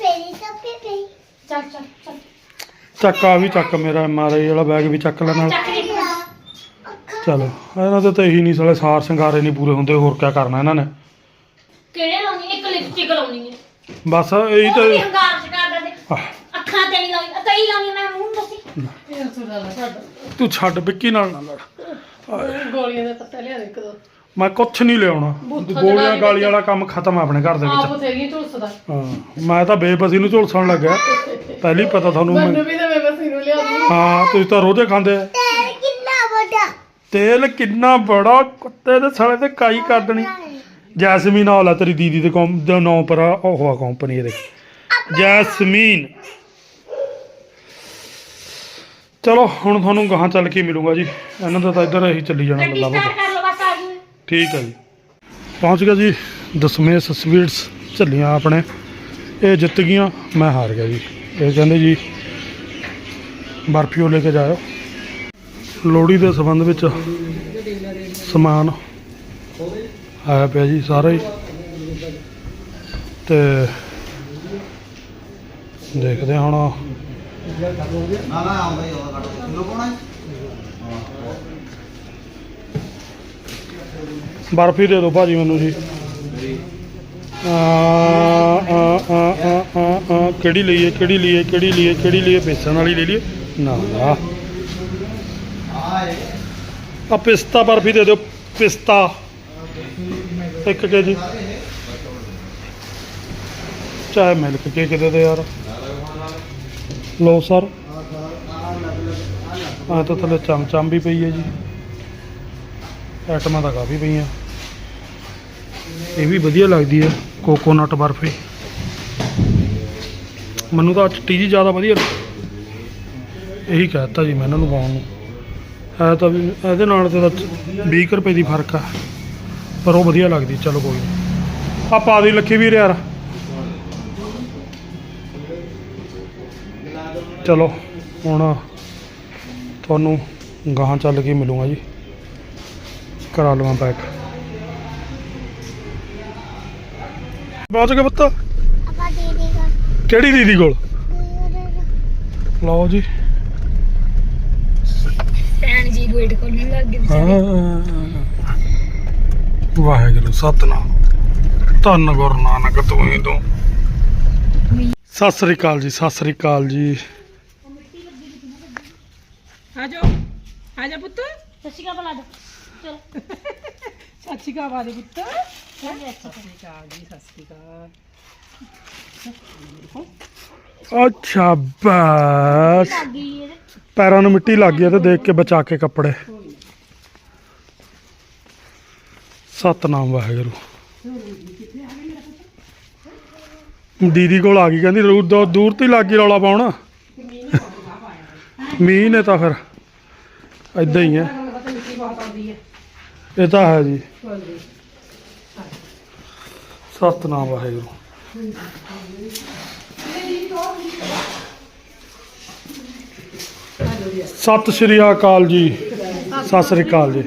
ਤੇਰੀ ਕੱਪੜੇ ਪਏ ਚੱਲ ਚੱਲ ਚੱਲ। ਚੱਕ ਆ ਵੀ ਚੱਕ ਮੇਰਾ ਐਮਆਰਆਈ ਵਾਲਾ ਬੈਗ ਵੀ ਚੱਕ ਲੈ ਨਾਲ ਚੱਕ ਚਲੋ ਇਹਨਾਂ ਦੇ ਤਾਂ ਇਹੀ ਨਹੀਂ ਸਾਲੇ ਸਾਰ ਸ਼ਿੰਗਾਰੇ ਨਹੀਂ ਪੂਰੇ ਹੁੰਦੇ ਹੋਰ ਕੀ ਕਰਨਾ ਇਹਨਾਂ ਨੇ? ਕਿਹੜੇ ਲਾਉਣੀ ਇੱਕ ਲਿਪਸਟਿਕ ਲਾਉਣੀ ਹੈ। ਬਸ ਇਹੀ ਤਾਂ ਵੀ ਹੰਗਾਰ ਚ ਕਰਦਾ ਤੇ ਆਹ, ਅੱਖਾਂ ਤੇ ਨਹੀਂ ਲਾਉਣੀ ਮੈਂ ਮੂੰਹ ਦੱਸੀ। ਇਹ ਤੂੰ ਛੱਡ ਵਿੱਕੀ ਨਾਲ ਨਾ ਲੜ। ਗੋਲੀਆਂ ਦਾ ਪੱਤਾ ਲਿਆ ਦੇ ਇੱਕ ਦੋ। ਮੈਂ ਕੁਛ ਨਹੀਂ ਲਿਆਉਣਾ। ਬੂਥਾ ਗੋਲੀਆਂ ਕੇ ਗਾਲੀ ਵਾਲਾ ਕੰਮ ਖਤਮ ਆ ਆਪਣੇ ਘਰ ਦੇ ਆਪ ਵਿੱਚ ਬਥੇਰੀਆਂ ਝੁਲਸਦਾ। ਹਾਂ ਮੈਂ ਤਾਂ ਬੇਬਸੀ ਨੂੰ ਝੁਲਸਣ ਲੱਗਿਆ। ਪਹਿਲੀ ਪਤਾ ਤੁਹਾਨੂੰ ਮੈਨੂੰ ਮੈਂ- ਵੀ ਤਾਂ ਮੈਂ ਬਸ ਇਹਨੂੰ ਲਿਆ ਦੂੰ ਹਾਂ ਤੁਸੀਂ ਤਾਂ ਰੋਜ਼ੇ ਖਾਂਦੇ। ਆ ਤੇਰੇ ਕਿੰਨਾ ਵੱਡਾ? ਤੇਲ ਕਿੰਨਾ ਬੜਾ ਕੁੱਤੇ ਦੇ ਸਾਲੇ ਤੇ ਕਾਈ ਕਰ ਦੇਣੀ। ਜੈਸਮੀਨ ਹਾਲ ਆ ਤੇਰੀ ਦੀਦੀ ਦੇ ਕੌਮ ਦੇ ਨਾਂ ਪਰ ਆ, ਉਹ ਆ ਕੰਪਨੀ ਇਹਦੇ। ਜੈਸਮੀਨ। ਚਲੋ ਹੁਣ ਤੁਹਾਨੂੰ ਗਾਹਾਂ ਚੱਲ ਕੇ ਮਿਲੂੰਗਾ ਜੀ। ਇਹਨਾਂ ਦਾ ਤਾਂ ਇੱਧਰ ਹੀ ਚੱਲੀ ਜਾਣਾ ਗੱਡੀ ਲੱਲਾ ਸਟਾਰਟ ਕਰ ਲਓ ਬਸ ਆ ਗਈ ਠੀਕ ਹੈ ਜੀ। ਪਹੁੰਚ ਗਿਆ ਜੀ ਦਸਮੇਸ਼ ਸਵੀਟਸ ਝੱਲੀਆਂ ਆਪਣੇ। ਇਹ ਜਿੱਤ ਗਈਆਂ, ਮੈਂ ਹਾਰ ਗਿਆ ਜੀ। ਇਹ ਕਹਿੰਦੇ ਜੀ, ਬਰਫੀ ਉਹ ਲੈ ਕੇ ਜਾਇਓ। ਲੋਹੜੀ ਦੇ ਸੰਬੰਧ ਵਿੱਚ ਸਮਾਨ ਆਇਆ ਪਿਆ ਜੀ ਸਾਰਾ ਹੀ। ਤੇ ਦੇਖਦੇ ਹਾਂ ਹੁਣ। ਨਾ ਨਾ, ਆਉਂਦਾ ਹੀ ਆਉਂਦਾ ਕੱਟ ਕਿਲੋ ਪਾਉਣਾ ਬਰਫੀ ਦੇ ਦਿਓ ਭਾਜੀ ਮੈਨੂੰ ਜੀ। ਆ ਆ ਆ ਆ ਕਿਹੜੀ ਲਈਏ ਕਿਹੜੀ ਲਈਏ ਕਿਹੜੀ ਲਈਏ ਕਿਹੜੀ ਲਈਏ, ਬੇਸਣ ਵਾਲੀ ਲੈ ਲਈਏ। ਨਾ ਨਾ। ਆ ਪਿਸਤਾ ਬਰਫੀ ਦੇ ਦਿਓ, ਪਿਸਤਾ। ਇੱਕ ਕੇ ਜੀ। ਚਾਹੇ ਮਿਲਕ ਕੇਕ ਦੇ ਦਿਓ ਯਾਰ। ਲਓ ਸਰ। ਆ ਤਾਂ ਥੱਲੇ ਚਮਚਮ ਵੀ ਪਈ ਹੈ ਜੀ। ਆਈਟਮਾਂ ਤਾਂ ਕਾਫੀ ਪਈਆਂ। ਇਹ ਵੀ ਵਧੀਆ ਲੱਗਦੀ ਹੈ ਕੋਕੋਨਟ ਬਰਫੀ। ਮੈਨੂੰ ਤਾਂ ਚਿੱਟੀ ਜੀ ਜ਼ਿਆਦਾ ਵਧੀਆ ਲੱਗੀ। ਇਹੀ ਕਹਿਤਾ ਜੀ ਮੈਂ ਇਹਨਾਂ ਨੂੰ ਪਾਉਣ ਨੂੰ। ਹੈ ਤਾਂ ਵੀ ਇਹਦੇ ਨਾਲ ਤੇ ਤਾਂ 20 ਕੁ ਰੁਪਏ ਦੀ ਫ਼ਰਕ ਆ। ਪਰ ਉਹ ਵਧੀਆ ਲੱਗਦੀ, ਚਲੋ ਕੋਈ ਨਹੀਂ ਆ ਪਾ ਦੀ ਲੱਖੀ ਵੀਰ ਯਾਰ। ਚਲੋ, ਹੁਣ ਤੁਹਾਨੂੰ ਗਾਹਾਂ ਚੱਲ ਕੇ ਮਿਲੂੰਗਾ ਜੀ। ਕਰਾ ਲਵਾਂ ਪੈਕ ਪਹੁੰਚ ਗਏ ਪੁੱਤ? ਆਪਾਂ ਦੇ ਦੇਗਾ ਕਿਹੜੀ ਦੀਦੀ ਕੋਲ? ਲਓ ਜੀ। ਭੈਣ ਜੀ ਵੇਟ ਕਰਨ ਲੱਗ ਗਏ ਹਾਂ। ਵਾਹਿਗੁਰੂ ਸਤਨਾਮ। ਧੰਨ ਗੁਰੂ ਨਾਨਕ ਤੂੰ ਹੀ ਤੂੰ। ਸਤਿ ਸ੍ਰੀ ਅਕਾਲ ਜੀ ਸਤਿ ਸ੍ਰੀ ਅਕਾਲ ਜੀ। ਆ ਜਾ ਆ ਜਾ ਪੁੱਤ। ਸੱਚੀ ਕਾ ਬੁਲਾ ਦੋ ਚਲੋ। ਸਤਿ ਸ਼੍ਰੀ ਅਕਾਲ ਵਾਲੇ ਪੁੱਤ। ਚਲੋ ਸਤਿ ਸ਼੍ਰੀ ਅਕਾਲ ਜੀ ਸਤਿ ਸ਼੍ਰੀ ਅਕਾਲ। ਅੱਛਾ ਬਸ। ਲੱਗ ਗਈ ਇਹਦੇ। ਪੈਰਾਂ ਨੂੰ ਮਿੱਟੀ ਲੱਗ ਗਈ ਆ ਤੇ ਦੇਖ ਕੇ ਬਚਾ ਕੇ ਕੱਪੜੇ। ਸਤਨਾਮ ਵਾਹਿਗੁਰੂ। ਦੀਦੀ ਕੋਲ ਆ ਗਈ ਕਹਿੰਦੀ ਦੂਰ ਦੂਰ- ਦੂਰ ਤੇ ਹੀ ਲੱਗ ਗਈ ਰੌਲਾ ਪਾਉਣ। ਮੀਂਹ ਨੇ ਤਾਂ ਫਿਰ। ਇਦਾਂ ਹੀ ਹੈ ਤੁਹਾਨੂੰ ਪਤਾ ਮਿੱਟੀ ਬਹੁਤ ਆਉਂਦੀ ਹੈ ਇਹ ਤਾਂ ਹੈ ਜੀ। ਹਾਂਜੀ। ਸਤਨਾਮ ਵਾਹਿਗੁਰੂ। ਸਤਿ ਸ਼੍ਰੀ ਅਕਾਲ ਜੀ। ਸਤਿ ਸ਼੍ਰੀ ਅਕਾਲ ਜੀ।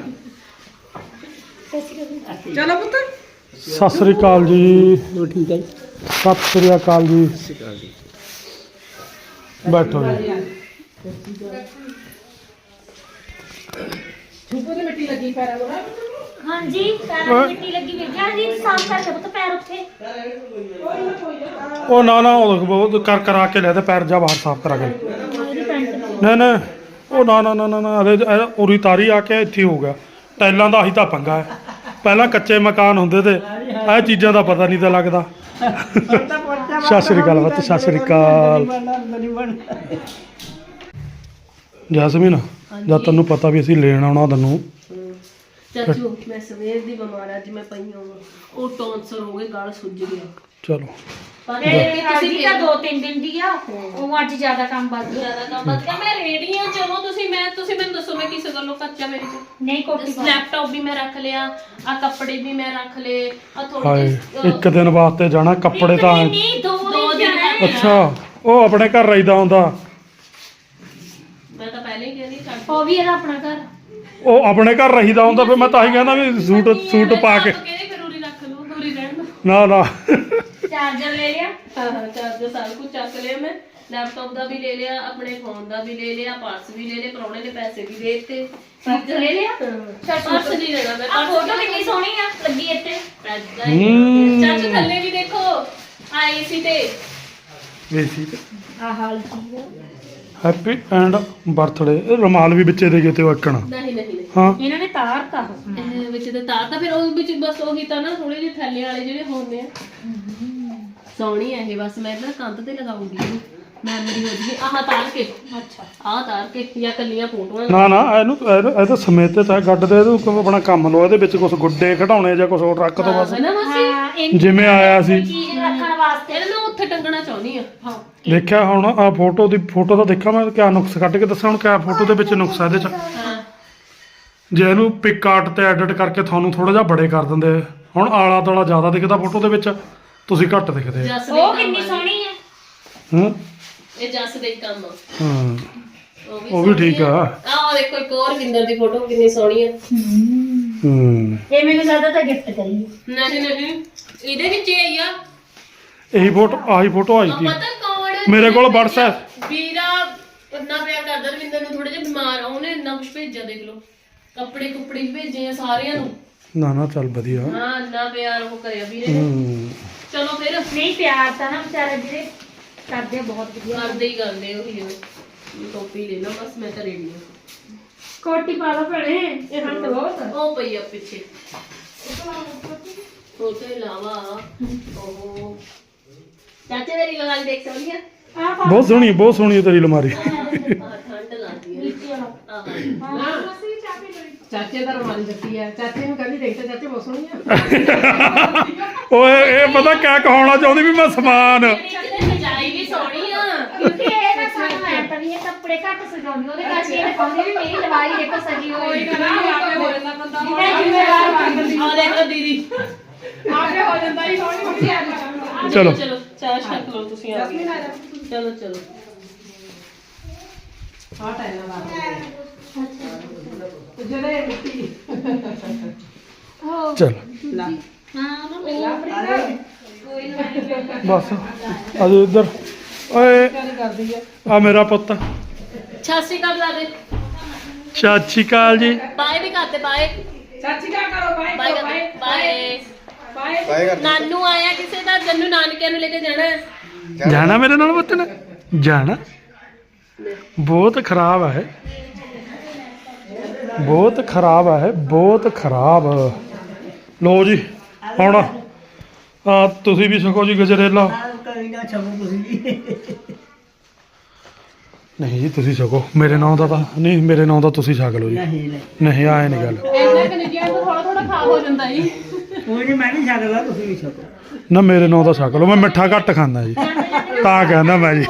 ਚਲੋ ਪੁੱਤ। ਸਤਿ ਸ਼੍ਰੀ ਅਕਾਲ ਜੀ। ਠੀਕ ਹੈ ਸਤਿ ਸ਼੍ਰੀ ਅਕਾਲ ਜੀ। ਬੈਠੋ ਜੀ। ਛੁਪੋ ਤੇ ਮਿੱਟੀ ਲੱਗੀ ਪੈਰਾਂ ਨੂੰ ਨਾ ਹਾਂਜੀ ਪੈਰਾਂ ਨੂੰ ਮਿੱਟੀ ਲੱਗੀ ਵੇਖਿਆ ਜੀ ਸਾਫ਼ ਕਰਕੇ ਪੁੱਤ ਪੈਰ ਉੱਥੇ ਉਹ ਨਾ ਨਾ ਉਹ ਬਹੁਤ ਕਰ ਕਰਾ ਕੇ ਲੈ ਤੇ ਪੈਰ ਜਾ ਬਾਹਰ ਸਾਫ਼ ਕਰਾ ਕੇ। ਨਹੀਂ ਨਹੀਂ ਉਹ ਨਾ ਨਾ ਨਾ ਨਾ ਨਾ ਇਹ ਉਰੀ ਤਾਰੀ ਆ ਕੇ ਇੱਥੇ ਹੀ ਹੋ ਗਿਆ। ਟਾਈਲਾਂ ਦਾ ਆਹੀ ਤਾਂ ਪੰਗਾ ਹੈ। ਪਹਿਲਾਂ ਕੱਚੇ ਮਕਾਨ ਹੁੰਦੇ ਤੇ ਇਹ ਚੀਜ਼ਾਂ ਦਾ ਪਤਾ ਨਹੀਂ ਤਾਂ ਲੱਗਦਾ। ਸਤਿ ਸ਼੍ਰੀ ਅਕਾਲ ਬੱਤ ਸਤਿ ਸ਼੍ਰੀ ਅਕਾਲ। ਜੈਸਮੀਨ। ਜਦ ਤੈਨੂੰ ਪਤਾ ਵੀ ਅਸੀਂ ਲੈਣ ਆਉਣਾ ਤੈਨੂੰ। ਚਾਚੂ ਮੈਂ ਸਵੇਰ ਦੀ ਬਿਮਾਰ ਆ, ਅੱਜ ਮੈਂ ਪਈ ਹਾਂ ਉਹ ਟੌਨਸਰ ਹੋ ਗਏ ਗਲ ਸੁੱਜ ਗਿਆ ਚਲੋ। ਇਹ ਤੁਸੀਂ ਤਾਂ ਦੋ ਤਿੰਨ ਦਿਨ ਦੀ ਆ। ਉਹ ਅੱਜ ਜ਼ਿਆਦਾ ਕੰਮ ਵੱਧ ਗਿਆ ਜ਼ਿਆਦਾ ਕੰਮ ਵੱਧ ਗਿਆ। ਮੈਂ ਰੇਡੀ ਆ ਚਲੋ ਤੁਸੀਂ ਮੈਂ ਤੁਸੀਂ ਮੈਨੂੰ ਦੱਸੋ ਮੈਂ ਕਿਸ ਗੱਲੋਂ ਕੱਚਾ ਮੇਰੇ ਕੋਲ ਨਹੀਂ ਕੋਟੀ ਪਾ ਲੈਪਟਾਪ ਵੀ ਮੈਂ ਰੱਖ ਲਿਆ ਆ ਕੱਪੜੇ ਵੀ ਮੈਂ ਰੱਖ ਲਏ ਆ ਥੋੜੇ ਹਾਏ ਜਿਹੇ, ਅਹ, ਇੱਕ ਦਿਨ ਵਾਸਤੇ ਜਾਣਾ ਕੱਪੜੇ ਤਾਂ ਐਂ- ਨਹੀਂ ਦੋ ਦੋ ਦਿਨ ਦਿਨ ਜਾਣਾ। ਹੈ। ਅੱਛਾ ਉਹ ਆਪਣੇ ਘਰ ਰਹਿਦਾ ਹੁੰਦਾ ਮੈਂ ਤਾਂ ਪਹਿਲੇ ਹੀ ਕਹਿੰਦੀ ਛੱਡ ਉਹ ਵੀ ਇਹਦਾ ਆਪਣਾ ਘਰ ਉਹ ਆਪਣੇ ਘਰ ਰਹੀਦਾ ਹੁੰਦਾ ਫਿਰ ਮੈਂ ਤਾਂ ਹੀ ਕਹਿੰਦਾ ਵੀ ਸੂਟ ਸੂਟ ਪਾ ਕੇ। ਕਹਿੰਦੇ ਫਿਰ ਉਰੀ ਰੱਖ ਲਓ ਉਰੀ ਰਹਿਣ ਦਿਓ ਨਾ ਨਾ। ਚਾਰਜਰ ਲੈ ਲਿਆ। ਹਾਂ ਹਾਂ ਚਾਰਜਰ ਸਾਰਾ ਕੁਝ ਚੱਕ ਲਿਆ ਮੈਂ। ਲੈਪਟਾਪ ਦਾ ਵੀ ਲੈ ਲਿਆ ਆਪਣੇ ਫੋਨ ਦਾ ਵੀ ਲੈ ਲਿਆ ਪਰਸ ਵੀ ਲੈ ਲਿਆ ਪਰੌਣੇ ਨੇ ਪੈਸੇ ਵੀ ਦੇ ਦਿੱਤੇ। ਪਰਸ ਲੈ ਲਿਆ? ਪਰਸ ਨਹੀਂ ਲੈਣਾ ਮੈਂ ਆ ਫੋਟੋ ਕਿੰਨੀ ਸੋਹਣੀ ਆ ਲੱਗੀ ਇੱਥੇ। ਏਦਾਂ ਹੀ। ਚਾਚੂ ਥੱਲੇ ਵੀ ਦੇਖੋ ਆਈ ਸੀ ਤੇ। ਏਸੀ ਤੇ। ਆ ਹਾਲ ਕੀ ਹੈਪੀ ਐਂਡ ਬਰਥਡੇ ਇਹ ਰੁਮਾਲ ਵੀ ਵਿੱਚੇ ਦੇ ਗਏ ਤੇ ਉਹ ਇੱਕਣਾ ਨਹੀਂ ਨਹੀਂ ਨਹੀਂ। ਹਾਂ। ਇਹਨਾਂ ਨੇ ਤਾਰ ਤਾ ਇਹ ਵਿੱਚ ਤੇ ਤਾਰ ਤਾਂ ਫਿਰ ਉਹ ਵਿੱਚ ਬਸ ਉਹੀ ਤਾਂ ਨਾ ਥੋੜੇ ਜਿਹੇ ਥੱਲੇ ਵਾਲੇ ਜਿਹੜੇ ਹੁੰਦੇ ਆ। ਸੋਹਣੀ ਹੈ ਇਹ ਬਸ ਮੈਂ ਨਾ ਕੰਧ ਤੇ ਲਗਾਉਂਗੀ ਮੈਮਰੀ ਹੋ ਜੂਗੀ। ਆਹ ਤਾਰ ਕੇ। ਅੱਛਾ। ਆਹ ਤਾਰ ਕੇ ਜਾਂ ਕੱਲੀਆਂ ਫੋਟੋਆਂ। ਨਾ ਨਾ ਇਹਨੂੰ ਇਹਨੂੰ- ਇਹ ਤਾਂ ਸਮੇਤ ਚਾਹੇ ਗੱਡ ਦੇ ਇਹਨੂੰ ਕੋਈ ਆਪਣਾ ਕੰਮ ਲੋ ਇਹਦੇ ਵਿੱਚ ਕੁਝ ਗੁੱਡੇ ਖਡਾਉਣੇ ਜਾਂ ਕੁਝ ਹੋਰ ਰੱਖ ਦੋ ਬਸ। ਹੈ ਨਾ ਮਾਸੀ? ਹਾਂ ਇਹ ਜਿਵੇਂ ਆਇਆ ਸੀ। ਚੀਜ਼ ਰੱਖਣ ਵਾਸਤੇ। ਇਹਨੂੰ ਮੈਂ ਉੱਥੇ ਟੰਗਣਾ ਚਾਹੁੰਦੀ ਆ ਹਾਂ। ਦੇਖਿਆ ਹੁਣ ਆ ਫੋਟੋ ਦੀ ਫੋਟੋ ਤਾਂ ਦੇਖਾਂ ਮੈਂ ਕਿਆ ਨੁਕਸ ਕੱਢ ਕੇ ਦੱਸਾਂ ਹੁਣ ਕਿਆ ਫੋਟੋ ਦੇ ਵਿੱਚ ਨੁਕਸ ਆ ਇਹਦੇ ਚ? ਹਾਂ ਜੇ ਇਹਨੂੰ ਪਿਕ ਆਰਟ ਤੇ ਐਡਿਟ ਕਰਕੇ ਤੁਹਾਨੂੰ ਥੋੜਾ ਜਿਹਾ ਬੜੇ ਕਰ ਦਿੰਦੇ ਹੁਣ ਆਲਾ ਦਾਲਾ ਜ਼ਿਆਦਾ ਦਿਖਦਾ ਫੋਟੋ ਦੇ ਵਿੱਚ ਤੁਸੀਂ ਘੱਟ ਦਿਖਦੇ। ਆ ਜੱਸ ਦੇ ਉਹ ਕੰਮ ਕਿੰਨੀ ਆ। ਸੋਹਣੀ ਹੈ ਹਾਂ? ਇਹ ਜੱਸ ਦੇ ਹੀ ਕੰਮ। ਆ ਹਾਂ। ਉਹ ਵੀ ਉਹ ਵੀ ਠੀਕ ਆ। ਆਹ ਦੇਖੋ ਇੱਕ ਹੋਰ ਕਿੰਦਰ ਦੀ ਫੋਟੋ ਕਿੰਨੀ ਸੋਹਣੀ ਆ। ਹੂੰ। ਇਹ ਮੈਨੂੰ ਲੱਗਦਾ ਤਾਂ ਗਿਫਟ ਕਰੀ। ਨਹੀਂ ਨਹੀਂ ਇਹਦੇ ਵਿੱਚ ਹੀ ਆਈ ਆ। ਇਹੀ ਫੋਟੋ ਆਹੀ ਫੋਟੋ ਆਈ ਸੀ ਪਤਾ ਕੌਣ ਮੇਰੇ ਕੋਲ WhatsApp ਵੀਰਾ ਇੰਨਾ ਪਿਆਰ ਕਰਦਾ ਰਵਿੰਦਰ ਨੂੰ ਥੋੜੇ ਜਿਹਾ ਬਿਮਾਰ ਆ ਉਹਨੇ ਇੰਨਾ ਕੁਝ ਭੇਜਿਆ ਦੇਖ ਲਓ। ਕੱਪੜੇ ਕੁਪੜੇ ਵੀ ਭੇਜੇ ਆ ਸਾਰਿਆਂ ਨੂੰ। ਨਾ ਨਾ ਚੱਲ ਵਧੀਆ। ਹਾਂ ਇੰਨਾ ਪਿਆਰ ਉਹ ਕਰਿਆ ਵੀਰੇ ਨੇ। ਹੂੰ। ਚਲੋ ਫਿਰ। ਨਹੀਂ ਪਿਆਰ ਤਾਂ ਨਾ ਵਿਚਾਰੇ ਜਿਹੜੇ ਕਰਦੇ ਆ ਬਹੁਤ ਵਧੀਆ। ਕਰਦੇ ਹੀ ਕਰਦੇ ਉਹੀ ਉਹ ਟੋਪੀ ਲੈ ਲਓ ਬਸ ਮੈਂ ਤਾਂ ਰੈਡੀ ਹਾਂ ਕੋਟੀ ਪਾ ਲਓ ਭੈਣੇ ਇਹ ਹੰਟ ਬਹੁਤ ਉਹ ਪਈ ਆ ਪਿੱਛੇ। ਉਹ ਤੋਂ ਇਲਾਵਾ ਉਹ। ਚਾਚੇ ਮੇਰੀ ਲਗਾ ਕੇ ਦੇਖ ਸਕਦੀ ਆ? ਬਹੁਤ ਸੋਹਣੀ ਹੈ, ਬਹੁਤ ਸੋਹਣੀ ਹੈ ਤੇਰੀ ਅਲਮਾਰੀ। ਚਾਚੇ ਦਾ ਰੁਮਾਲ ਦਿੱਤੀ ਹੈ। ਚਾਚੇ ਨੂੰ ਕਹਿੰਦੀ ਦੇਖ ਤਾਂ ਚਾਚੇ ਬਹੁਤ ਸੋਹਣੀ ਆ। ਓਏ ਇਹ ਪਤਾ ਕਿਆ ਕਹਾਉਣਾ ਚਾਹੁੰਦੀ ਵੀ ਮੈਂ ਸਮਾਨ। ਇਹਦੀ ਸਜਾਈ ਵੀ ਸੋਹਣੀ ਆ। ਕਿਉਂਕਿ ਇਹ ਨਾ ਸਾਨੂੰ ਐ ਤਾਂ ਵੀ ਇਹ ਕੱਪੜੇ ਘੱਟ ਸਜਾਉਂਦੀ ਉਹਦੇ ਕਰਕੇ ਇਹ ਕਹਿੰਦੇ ਵੀ ਮੇਰੀ ਲਵਾਈ ਦੇਖੋ ਸਜੀ ਹੋਈ। ਆਪੇ ਹੋ ਜਾਂਦਾ ਬੰਦਾ। ਇਹ ਜ਼ਿੰਮੇਵਾਰ ਬਣ ਗਈ ਆ ਦੇਖ ਲਓ ਦੀਦੀ। ਆਪੇ ਹੋ ਜਾਂਦਾ ਹੀ ਹੌਲੀ ਹੌਲੀ ਆ। ਜਾਂਦਾ ਚਲੋ। ਚਲੋ ਚਾਹ ਛਕ ਲਓ ਤੁਸੀਂ ਆ ਚਲੋ ਚਲੋ। ਆ ਟਾਈਮ ਨਾਲ ਜਿਹੜੇ ਮਿੱਟੀ ਚਲ। ਬਸ। ਅਜੇ ਇੱਧਰ। ਓਏ। ਕਰਦੀ ਹੈ ਆ ਮੇਰਾ ਪੁੱਤ। ਸਤਿ ਸ਼੍ਰੀ ਅਕਾਲ ਬੁਲਾ ਦੇ ਸਤਿ ਸ਼੍ਰੀ ਅਕਾਲ ਜੀ। ਬਾਏ ਵੀ ਕਰਦੇ ਬਾਏ। ਚਾਚੀ ਕਾ ਕਰੋ ਬਾਈ ਬਾਏ ਕਰਦੇ ਬਾਏ। ਬਾਏ। ਬਾਏ। ਕਰ ਨਾਨੂ ਆਇਆ ਕਿਸੇ ਦਾ ਜੰਨੂ ਨਾਨਕਿਆਂ ਨੂੰ ਲੈ ਕੇ ਜਾਣਾ। ਹੈ। ਜਾਣਾ ਮੇਰੇ ਨਾਲ ਪੁੱਤ ਨੇ? ਜਾਣਾ। ਬਹੁਤ ਖਰਾਬ ਹੈ ਬਹੁਤ ਖਰਾਬ ਹੈ ਬਹੁਤ ਖਰਾਬ। ਲੋ ਜੀ ਹੁਣ ਆ ਤੁਸੀਂ ਵੀ ਸਕੋ ਜੀ ਗਜਰੇਲਾ। ਨਹੀਂ ਜੀ ਤੁਸੀਂ ਛਕੋ ਮੇਰੇ ਨਾਂ ਦਾ ਤਾਂ ਨਹੀਂ ਮੇਰੇ ਨਾਂ ਦਾ ਤੁਸੀਂ ਛਕ ਲਓ ਜੀ। ਨਹੀਂ ਆਏ ਨਹੀਂ ਗੱਲ। ਇੰਨਾ ਕਨੇਡੀਅਨ ਨੂੰ ਥੋੜਾ ਥੋੜਾ ਖਾ ਹੋ ਜਾਂਦਾ ਜੀ। ਕੋਈ ਨਹੀਂ ਮੈਂ ਨਹੀਂ ਸਕਦਾ ਤੁਸੀਂ ਵੀ ਛਕੋ ਨਾ ਮੇਰੇ ਨਾਂ ਦਾ ਛਕ ਲਓ ਮੈਂ ਮਿੱਠਾ ਘੱਟ ਖਾਂਦਾ ਜੀ। ਤਾਂ ਕਹਿੰਦਾ ਮੈਂ ਜੀ।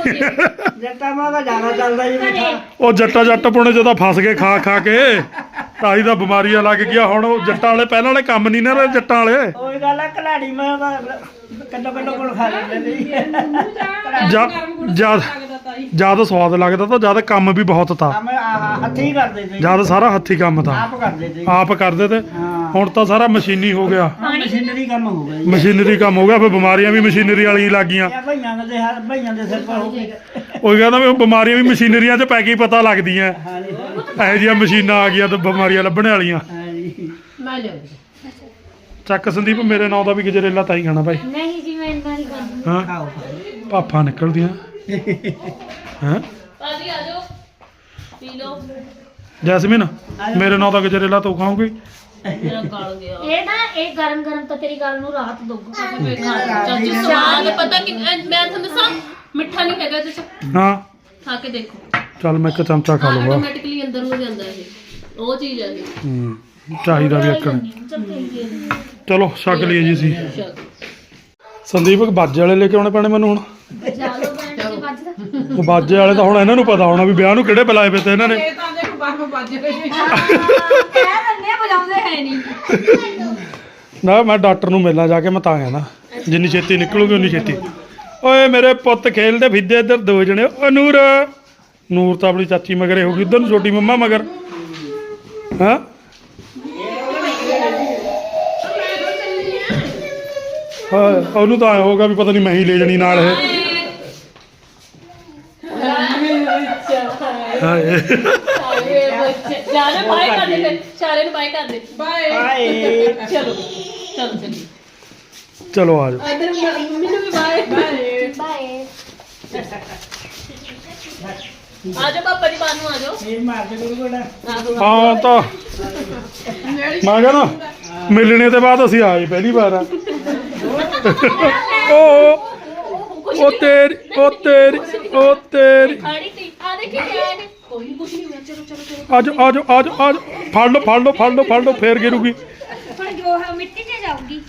ਜੱਟਾ ਮਾ ਦਾ ਜ਼ਿਆਦਾ ਚੱਲਦਾ ਜੀ ਮਿੱਠਾ। ਉਹ ਜੱਟਾ ਜੱਟ ਪੁਣੇ ਜਦੋਂ ਫਸ ਗਏ ਖਾ ਖਾ ਕੇ ਤਾਈ ਦਾ ਬਿਮਾਰੀਆਂ ਲੱਗ ਗਿਆ ਹੁਣ ਉਹ ਜੱਟਾਂ ਵਾਲੇ ਪਹਿਲਾਂ ਵਾਲੇ ਕੰਮ ਨਹੀਂ ਨਾ ਰਹੇ ਜੱਟਾਂ ਵਾਲੇ। ਉਹੀ ਗੱਲ ਆ ਕਲਾੜੀ ਮੈਂ ਤਾਂ ਕੱਲੋ ਕੱਲੋ ਕੋਲ ਖਾ ਲੈਂਦੇ ਜੀ ਜਦ ਜਦ ਜਦ ਸਵਾਦ ਲੱਗਦਾ ਤਾਂ ਜਦ ਕੰਮ ਵੀ ਬਹੁਤ ਤਾ। ਆ ਮੈਂ ਆਹ ਹੱਥੀਂ ਕਰਦੇ ਤੇ ਜਦ ਸਾਰਾ ਹੱਥੀ ਕੰਮ ਤਾ। ਆਪ ਕਰਦੇ ਤੇ ਆਪ ਕਰਦੇ ਤੇ ਹਾਂ। ਹੁਣ ਤਾਂ ਸਾਰਾ ਮਸ਼ੀਨੀ ਹੋ ਗਿਆ। ਮਸ਼ੀਨਰੀ ਕੰਮ ਹੋ ਗਿਆ ਜੀ। ਮਸ਼ੀਨਰੀ ਕੰਮ ਹੋ ਗਿਆ ਫਿਰ ਬਿਮਾਰੀਆਂ ਵੀ ਮਸ਼ੀਨਰੀ ਵਾਲੀਆਂ ਲੱਗ ਗਈਆਂ। ਇਹ ਭਈਆਂ ਦੇ ਹਰ ਭਈਆਂ ਦੇ ਸਿਰ ਪਰ ਹੋ ਗਏ ਉਹ ਕਹਿੰਦਾ ਵੀ ਉਹ ਬਿਮਾਰੀਆਂ ਵੀ ਮਸ਼ੀਨਰੀਆਂ 'ਚ ਪੈ ਕੇ ਹੀ ਪਤਾ ਲੱਗਦੀਆਂ। ਹਾਂ ਜੀ। ਇਹੋ ਜਿਹੀਆਂ ਮਸ਼ੀਨਾਂ ਆ ਗਈਆਂ ਤੇ ਬਿਮਾਰੀਆਂ ਲੱਭਣ ਵਾਲੀਆਂ। ਹਾਂ ਜੀ। ਮੈਂ ਲਿਆਉਂਦੀ। ਚੱਕ ਸੰਦੀਪ ਮੇਰੇ ਨਾਂ ਦਾ ਵੀ ਗਜਰੇਲਾ ਤਾਂ ਹੀ ਖਾਣਾ ਭਾਈ। ਨਹੀਂ ਜੀ ਮੈਂ ਇੰਨਾ ਨਹੀਂ ਕਰਦੀ ਹਾਂ? ਖਾਓ। ਪਾਪਾ ਨਿਕਲਦੀਆਂ। ਹਾਂ? ਭਾਜੀ ਆ ਜਾਓ। ਪੀ ਲਓ। ਜੈਸਮੀਨ ਮੇਰੇ ਨਾਂ ਦਾ ਗਜਰੇਲਾ ਤੂੰ ਖਾਓਗੀ? ਮੇਰਾ ਗਲ ਗਿਆ। ਇਹ ਨਾ ਇਹ ਗਰਮ ਗਰਮ ਤਾਂ ਤੇਰੀ ਗੱਲ ਨੂੰ ਰਾਹਤ ਦਊਗਾ ਚਾਚੂ ਸਵਾਦ ਪਤਾ ਕਿ ਮੈਂ ਤੁਹਾਨੂੰ ਦੱਸਾਂ ਮਿੱਠਾ ਨਹੀਂ ਹੈਗਾ ਇਹਦੇ ਚ। ਹਾਂ। ਖਾ ਕੇ ਦੇਖੋ। ਚੱਲ ਮੈਂ ਇੱਕ ਚਮਚਾ ਖਾ ਲੂੰਗਾ ਆਟੋਮੈਟਿਕਲੀ ਅੰਦਰ ਹੋ ਜਾਂਦਾ ਇਹ। ਉਹ ਚੀਜ਼ ਹੈ ਇਹ। ਹੂੰ। ਚਾਹੀਦਾ ਵੀ ਇੱਕ। ਚਲੋ, ਛਕ ਲਈਏ ਜੀ ਅਸੀਂ। ਸੰਦੀਪ ਬਾਜੇ ਵਾਲੇ ਲੈ ਕੇ ਆਉਣੇ ਪੈਣੇ ਮੈਨੂੰ ਹੁਣ। ਬਾਜੇ ਵਾਲੇ ਤਾਂ ਹੁਣ ਇਹਨਾਂ ਨੂੰ ਪਤਾ ਹੋਣਾ ਵੀ ਵਿਆਹ ਨੂੰ ਕਿਹੜੇ ਬੁਲਾਏ ਪਏ ਤੇ ਇਹਨਾਂ ਨੇ। ਨਾ, ਮੈਂ ਡਾਕਟਰ ਨੂੰ ਮਿਲਣਾ ਜਾ ਕੇ, ਮੈਂ ਤਾਂ ਕਹਿੰਦਾ ਜਿੰਨੀ ਛੇਤੀ ਨਿਕਲੂਗੀ, ਉਨੀ ਛੇਤੀ। ਓਏ, ਮੇਰੇ ਪੁੱਤ ਖੇਲਦੇ ਫਿੱਦੇ ਇੱਧਰ ਦੋ ਜਣੇ। ਓ, ਨੂਰ। ਨੂਰ ਤਾਂ ਆਪਣੀ ਚਾਚੀ ਮਗਰੇ ਹੋ ਗਈ ਇੱਧਰ ਨੂੰ ਛੋਟੀ ਮੰਮਾ ਮਗਰ। ਹਾਂ? ਹਾਂ ਉਹਨੂੰ ਤਾਂ ਐ ਹੋਗਾ ਵੀ ਪਤਾ ਨਹੀਂ ਮੈਂ ਹੀ ਲੈ ਜਣੀ ਨਾਲ ਇਹ। ਚਲੋ ਆ ਜਾਓ। ਇਧਰ ਮੰਮੀ ਵੀ ਬਾਏ। ਬਾਏ। ਬਾਏ। ਆ ਜਾਓ ਪਾਪਾ ਜੀ ਬਾਹਰ ਨੂੰ ਆ ਜਾਓ। ਇਹ ਮਾਰ ਦੇ ਗੁਰੂ ਕੋਲ ਹਾਂ ਤਾਂ ਮੈਂ ਕਹਿੰਦਾ ਮਿਲਣੇ ਤੇ ਬਾਅਦ ਅਸੀਂ ਆਏ ਪਹਿਲੀ ਵਾਰ ਆ। ਉਹ ਉਹ ਤੇਰੀ ਉਹ ਤੇਰੀ ਉਹ ਤੇਰੀ। ਖਾਣੀ ਤੀ ਆ ਦੇਖੀ ਹੈ ਕੋਈ ਕੁਛ ਨਹੀਂ ਹੋਇਆ। ਚਲੋ ਚਲੋ ਚਲੋ। ਆਜੋ ਆਜੋ ਆਜੋ ਆਜੋ ਫੜ ਲਓ ਫੜ ਲਓ ਫੜ ਲਓ ਫੜ ਲਓ ਫੇਰ ਗਿਰੂਗੀ। ਹੁਣ ਜੋ ਹੈ ਮਿੱਟੀ 'ਚ ਜਾਊਗੀ।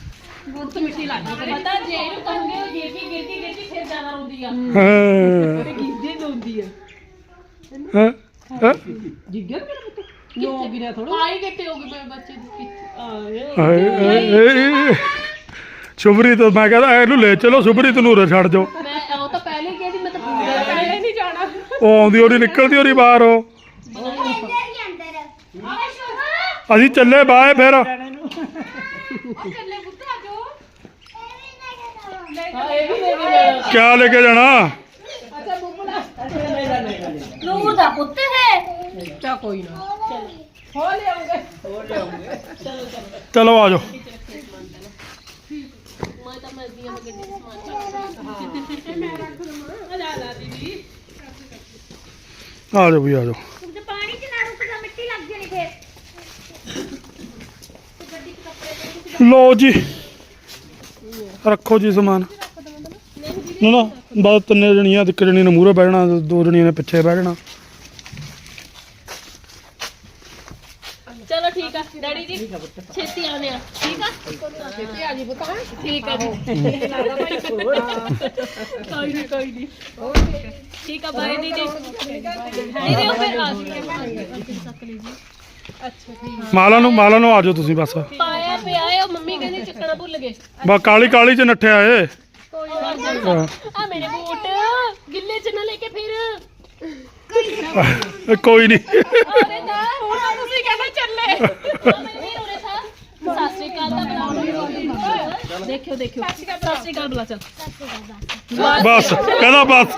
ਬਹੁਤ ਮਿੱਟੀ ਲੱਗ ਗਈ ਪਤਾ ਜੇ ਇਹਨੂੰ ਕਹੋਗੇ ਉਹ ਗਿਰ ਕੇ ਗਿਰ ਕੇ ਗਿਰ ਕੇ ਫਿਰ ਜ਼ਿਆਦਾ ਰੋਂਦੀ ਆ। ਹਾਂ। ਕਿੱਦੇ ਰੋਂਦੀ ਆ। ਹਾਂ ਹਾਂ। ਜਿੱਗਰ ਮੇਰਾ ਪੁੱਤ। ਨੋ ਗਿਰਿਆ ਥੋੜਾ ਆਈ ਕਿੱਥੇ ਹੋਗੀ ਮੇਰੇ ਬੱਚੇ ਦੀ ਕਿੱਥੇ ਆਏ ਹਾਏ, ਏ, ਏ, ਸ਼ੁਭਰੀਤ ਮੈਂ ਕਹਿੰਦਾ ਇਹਨੂੰ ਲੈ ਚਲੋ ਸ਼ੁਭਰੀਤ ਨੂੰ ਉਰੇ ਛੱਡ ਜਾਓ। ਮੈਂ ਉਹ ਤਾਂ ਪਹਿਲੇ ਹੀ ਕਹਿੰਦੀ ਮੈਂ ਤਾਂ ਪੂਰਾ ਪਹਿਲੇ ਨਹੀਂ ਜਾਣਾ। ਉਹ ਆਉਂਦੀ ਉਹਦੀ ਨਿਕਲਦੀ ਉਹਦੀ ਬਾਹਰ ਉਹ। ਅਸੀਂ ਚੱਲੇ ਬਾਏ ਫਿਰ। ਹਾਂ ਇਹ ਵੀ ਲੈ ਕੇ ਜਾਣਾ। ਕਿਆ ਲੈ ਕੇ ਜਾਣਾ? ਨੂਰ ਦਾ ਪੁੱਤ ਹੈ। ਚਾ ਕੋਈ ਨਾ। ਹੋ ਲਿਆਉਂਗੇ। ਚਲੋ ਆਜੋ ਮੈਂ ਤਾਂ ਮੈਂ ਦੀਆਂ ਗੱਡੀ ਚ ਸਮਾਨ ਮੈਂ ਰੱਖ ਲਵਾਂ ਲਾ ਲਾ ਦੀਦੀ। ਆਜੋ ਵੀ ਆਜੋ ਤੇ ਪਾਣੀ 'ਚ ਨਾ ਰੁਕਦਾ ਮਿੱਟੀ ਲੱਗ ਜਾਣੀ ਫੇਰ। ਲੋ ਜੀ। ਰੱਖੋ ਜੀ ਸਮਾਨ। ਨਾ ਨਾ ਬਸ ਤਿੰਨੇ ਜਣੀਆਂ ਇੱਕ ਜਣੀ ਨੇ ਮੂਹਰੇ ਬਹਿਣਾ ਦੋ ਜਣੀਆਂ ਨੇ ਪਿੱਛੇ ਬਹਿਣਾ। ਚਲੋ ਠੀਕ ਆ। ਡੈਡੀ ਜੀ ਛੇਤੀ ਆਉਂਦੇ ਆ। ਠੀਕ ਆ? ਛੇਤੀ ਆ ਜੀ ਪੁੱਤ। ਹਾਂ ਠੀਕ ਆ ਜੀ। ਕੋਈ ਨਹੀਂ ਕੋਈ ਨਹੀਂ। ਠੀਕ ਆ ਬਾਏ ਦੀਦੀ। ਦੀਦੀ ਉਹ ਫਿਰ ਆ ਗਈ ਮਾਲਾ ਨੂੰ ਮਾਲਾ ਨੂੰ ਆਜੋ ਤੁਸੀਂ ਬਸ। ਪਾਇਆ ਪਿਆ ਏ ਉਹ ਮੰਮੀ ਕਹਿੰਦੀ ਚੱਕਣਾ ਭੁੱਲ ਗਏ। ਬਾ ਕਾਲੀ ਕਾਲੀ ਚ ਨੱਠਿਆ ਏ ਕੋਈ ਨਾ ਆ ਮੇਰੇ ਬੂਟ। ਗਿੱਲੇ ਚ ਨਾ ਲੈ ਕੇ ਫਿਰ। ਕੋਈ ਨਹੀਂ। ਅਰੇ ਨਾ ਹੁਣ ਤਾਂ ਤੁਸੀਂ ਕਹਿੰਦੇ ਚੱਲੇ। ਆ ਮੇਰੇ ਵੀਰ ਉਰੇ ਥਾ ਸਤਿ ਸ਼੍ਰੀ ਅਕਾਲ ਦਾ ਬੁਲਾਓ ਦੇਖਿਓ ਦੇਖਿਓ। ਸਤਿ ਸ਼੍ਰੀ ਅਕਾਲ ਬੁਲਾ ਚੱਲ ਬਸ ਕਹਿੰਦਾ ਬਸ।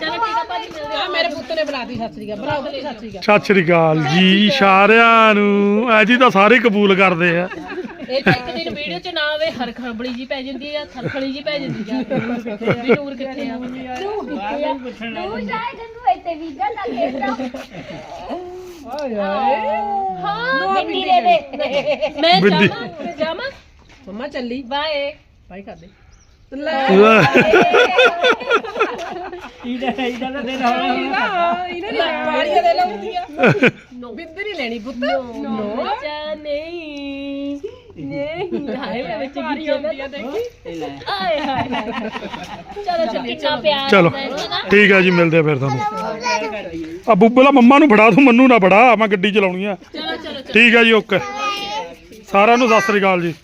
ਚਲੋ ਠੀਕ ਆ ਭਾਜੀ ਮਿਲਦੇ ਆ। ਮੇਰੇ ਪੁੱਤ ਨੇ ਬੁਲਾਤੀ ਸਤਿ ਸ੍ਰੀ ਅਕਾਲ। ਬੁਲਾਓ ਪੁੱਤ ਸਤਿ ਸ੍ਰੀ ਅਕਾਲ। ਸਤਿ ਸ੍ਰੀ ਅਕਾਲ ਜੀ ਸਾਰਿਆਂ ਨੂੰ। ਐ ਜੀ ਤਾਂ ਸਾਰੇ ਕਬੂਲ ਕਰਦੇ ਆ। ਇਹ ਤਾਂ ਇੱਕ ਦਿਨ ਵੀਡੀਓ ਚ ਨਾ ਆਵੇ ਹਰ ਖਬੜੀ ਜੀ ਪੈ ਜਾਂਦੀ ਆ ਥਰਖੜੀ ਜੀ ਪੈ ਜਾਂਦੀ ਆ। ਵੀ ਨੂਰ ਕਿੱਥੇ ਆ? ਨੂਰ ਜਾਏ ਤੈਨੂੰ ਇੱਥੇ ਵੀਜ਼ਾ ਲੱਗੇ ਹਾਂ ਮਿੱਟੀ ਦੇ ਦੇ। ਮੈਂ। ਜਾਵਾਂ ਜਾਵਾਂ। ਮੰਮਾ ਚੱਲੀ। ਬਾਏ। ਬਾਈ ਕਰ ਦੇ। ਇਹਦਾ ਇਹਦਾ ਤਾਂ ਦੇ ਰਹਾ ਇਹਨੇ ਵਾਲੀਆਂ ਦੇ ਲਾਉਂਦੀਆਂ। ਬਿੰਦ ਨਹੀਂ ਲੈਣੀ ਪੁੱਤ। ਨੋ ਜਾ ਨਹੀਂ। ਨਹੀਂ। ਹਾਏ ਮੈਂ ਵਿੱਚ ਗਿਰ ਜਾਣਾ ਦੇਖੀ। ਆਏ ਹਾਏ ਹਾਏ ਚਲੋ ਚਲੋ ਕਿੰਨਾ ਪਿਆਰ ਚਲੋ ਹੁੰਦਾ ਹੈ ਨਾ। ਠੀਕ ਆ ਜੀ ਮਿਲਦੇ ਆ ਫਿਰ ਤੁਹਾਨੂੰ। ਆ ਬੁੱਬਲਾ ਮੰਮਾ ਨੂੰ ਫੜਾ ਤੂੰ ਮੰਨੂ ਨਾ ਫੜਾ ਮੈਂ ਗੱਡੀ ਚਲਾਉਣੀ ਆ। ਚਲੋ ਚਲੋ ਠੀਕ ਆ ਜੀ ਓਕੇ। ਸਾਰਿਆਂ ਨੂੰ ਸਤਿ ਸ੍ਰੀ ਅਕਾਲ ਜੀ।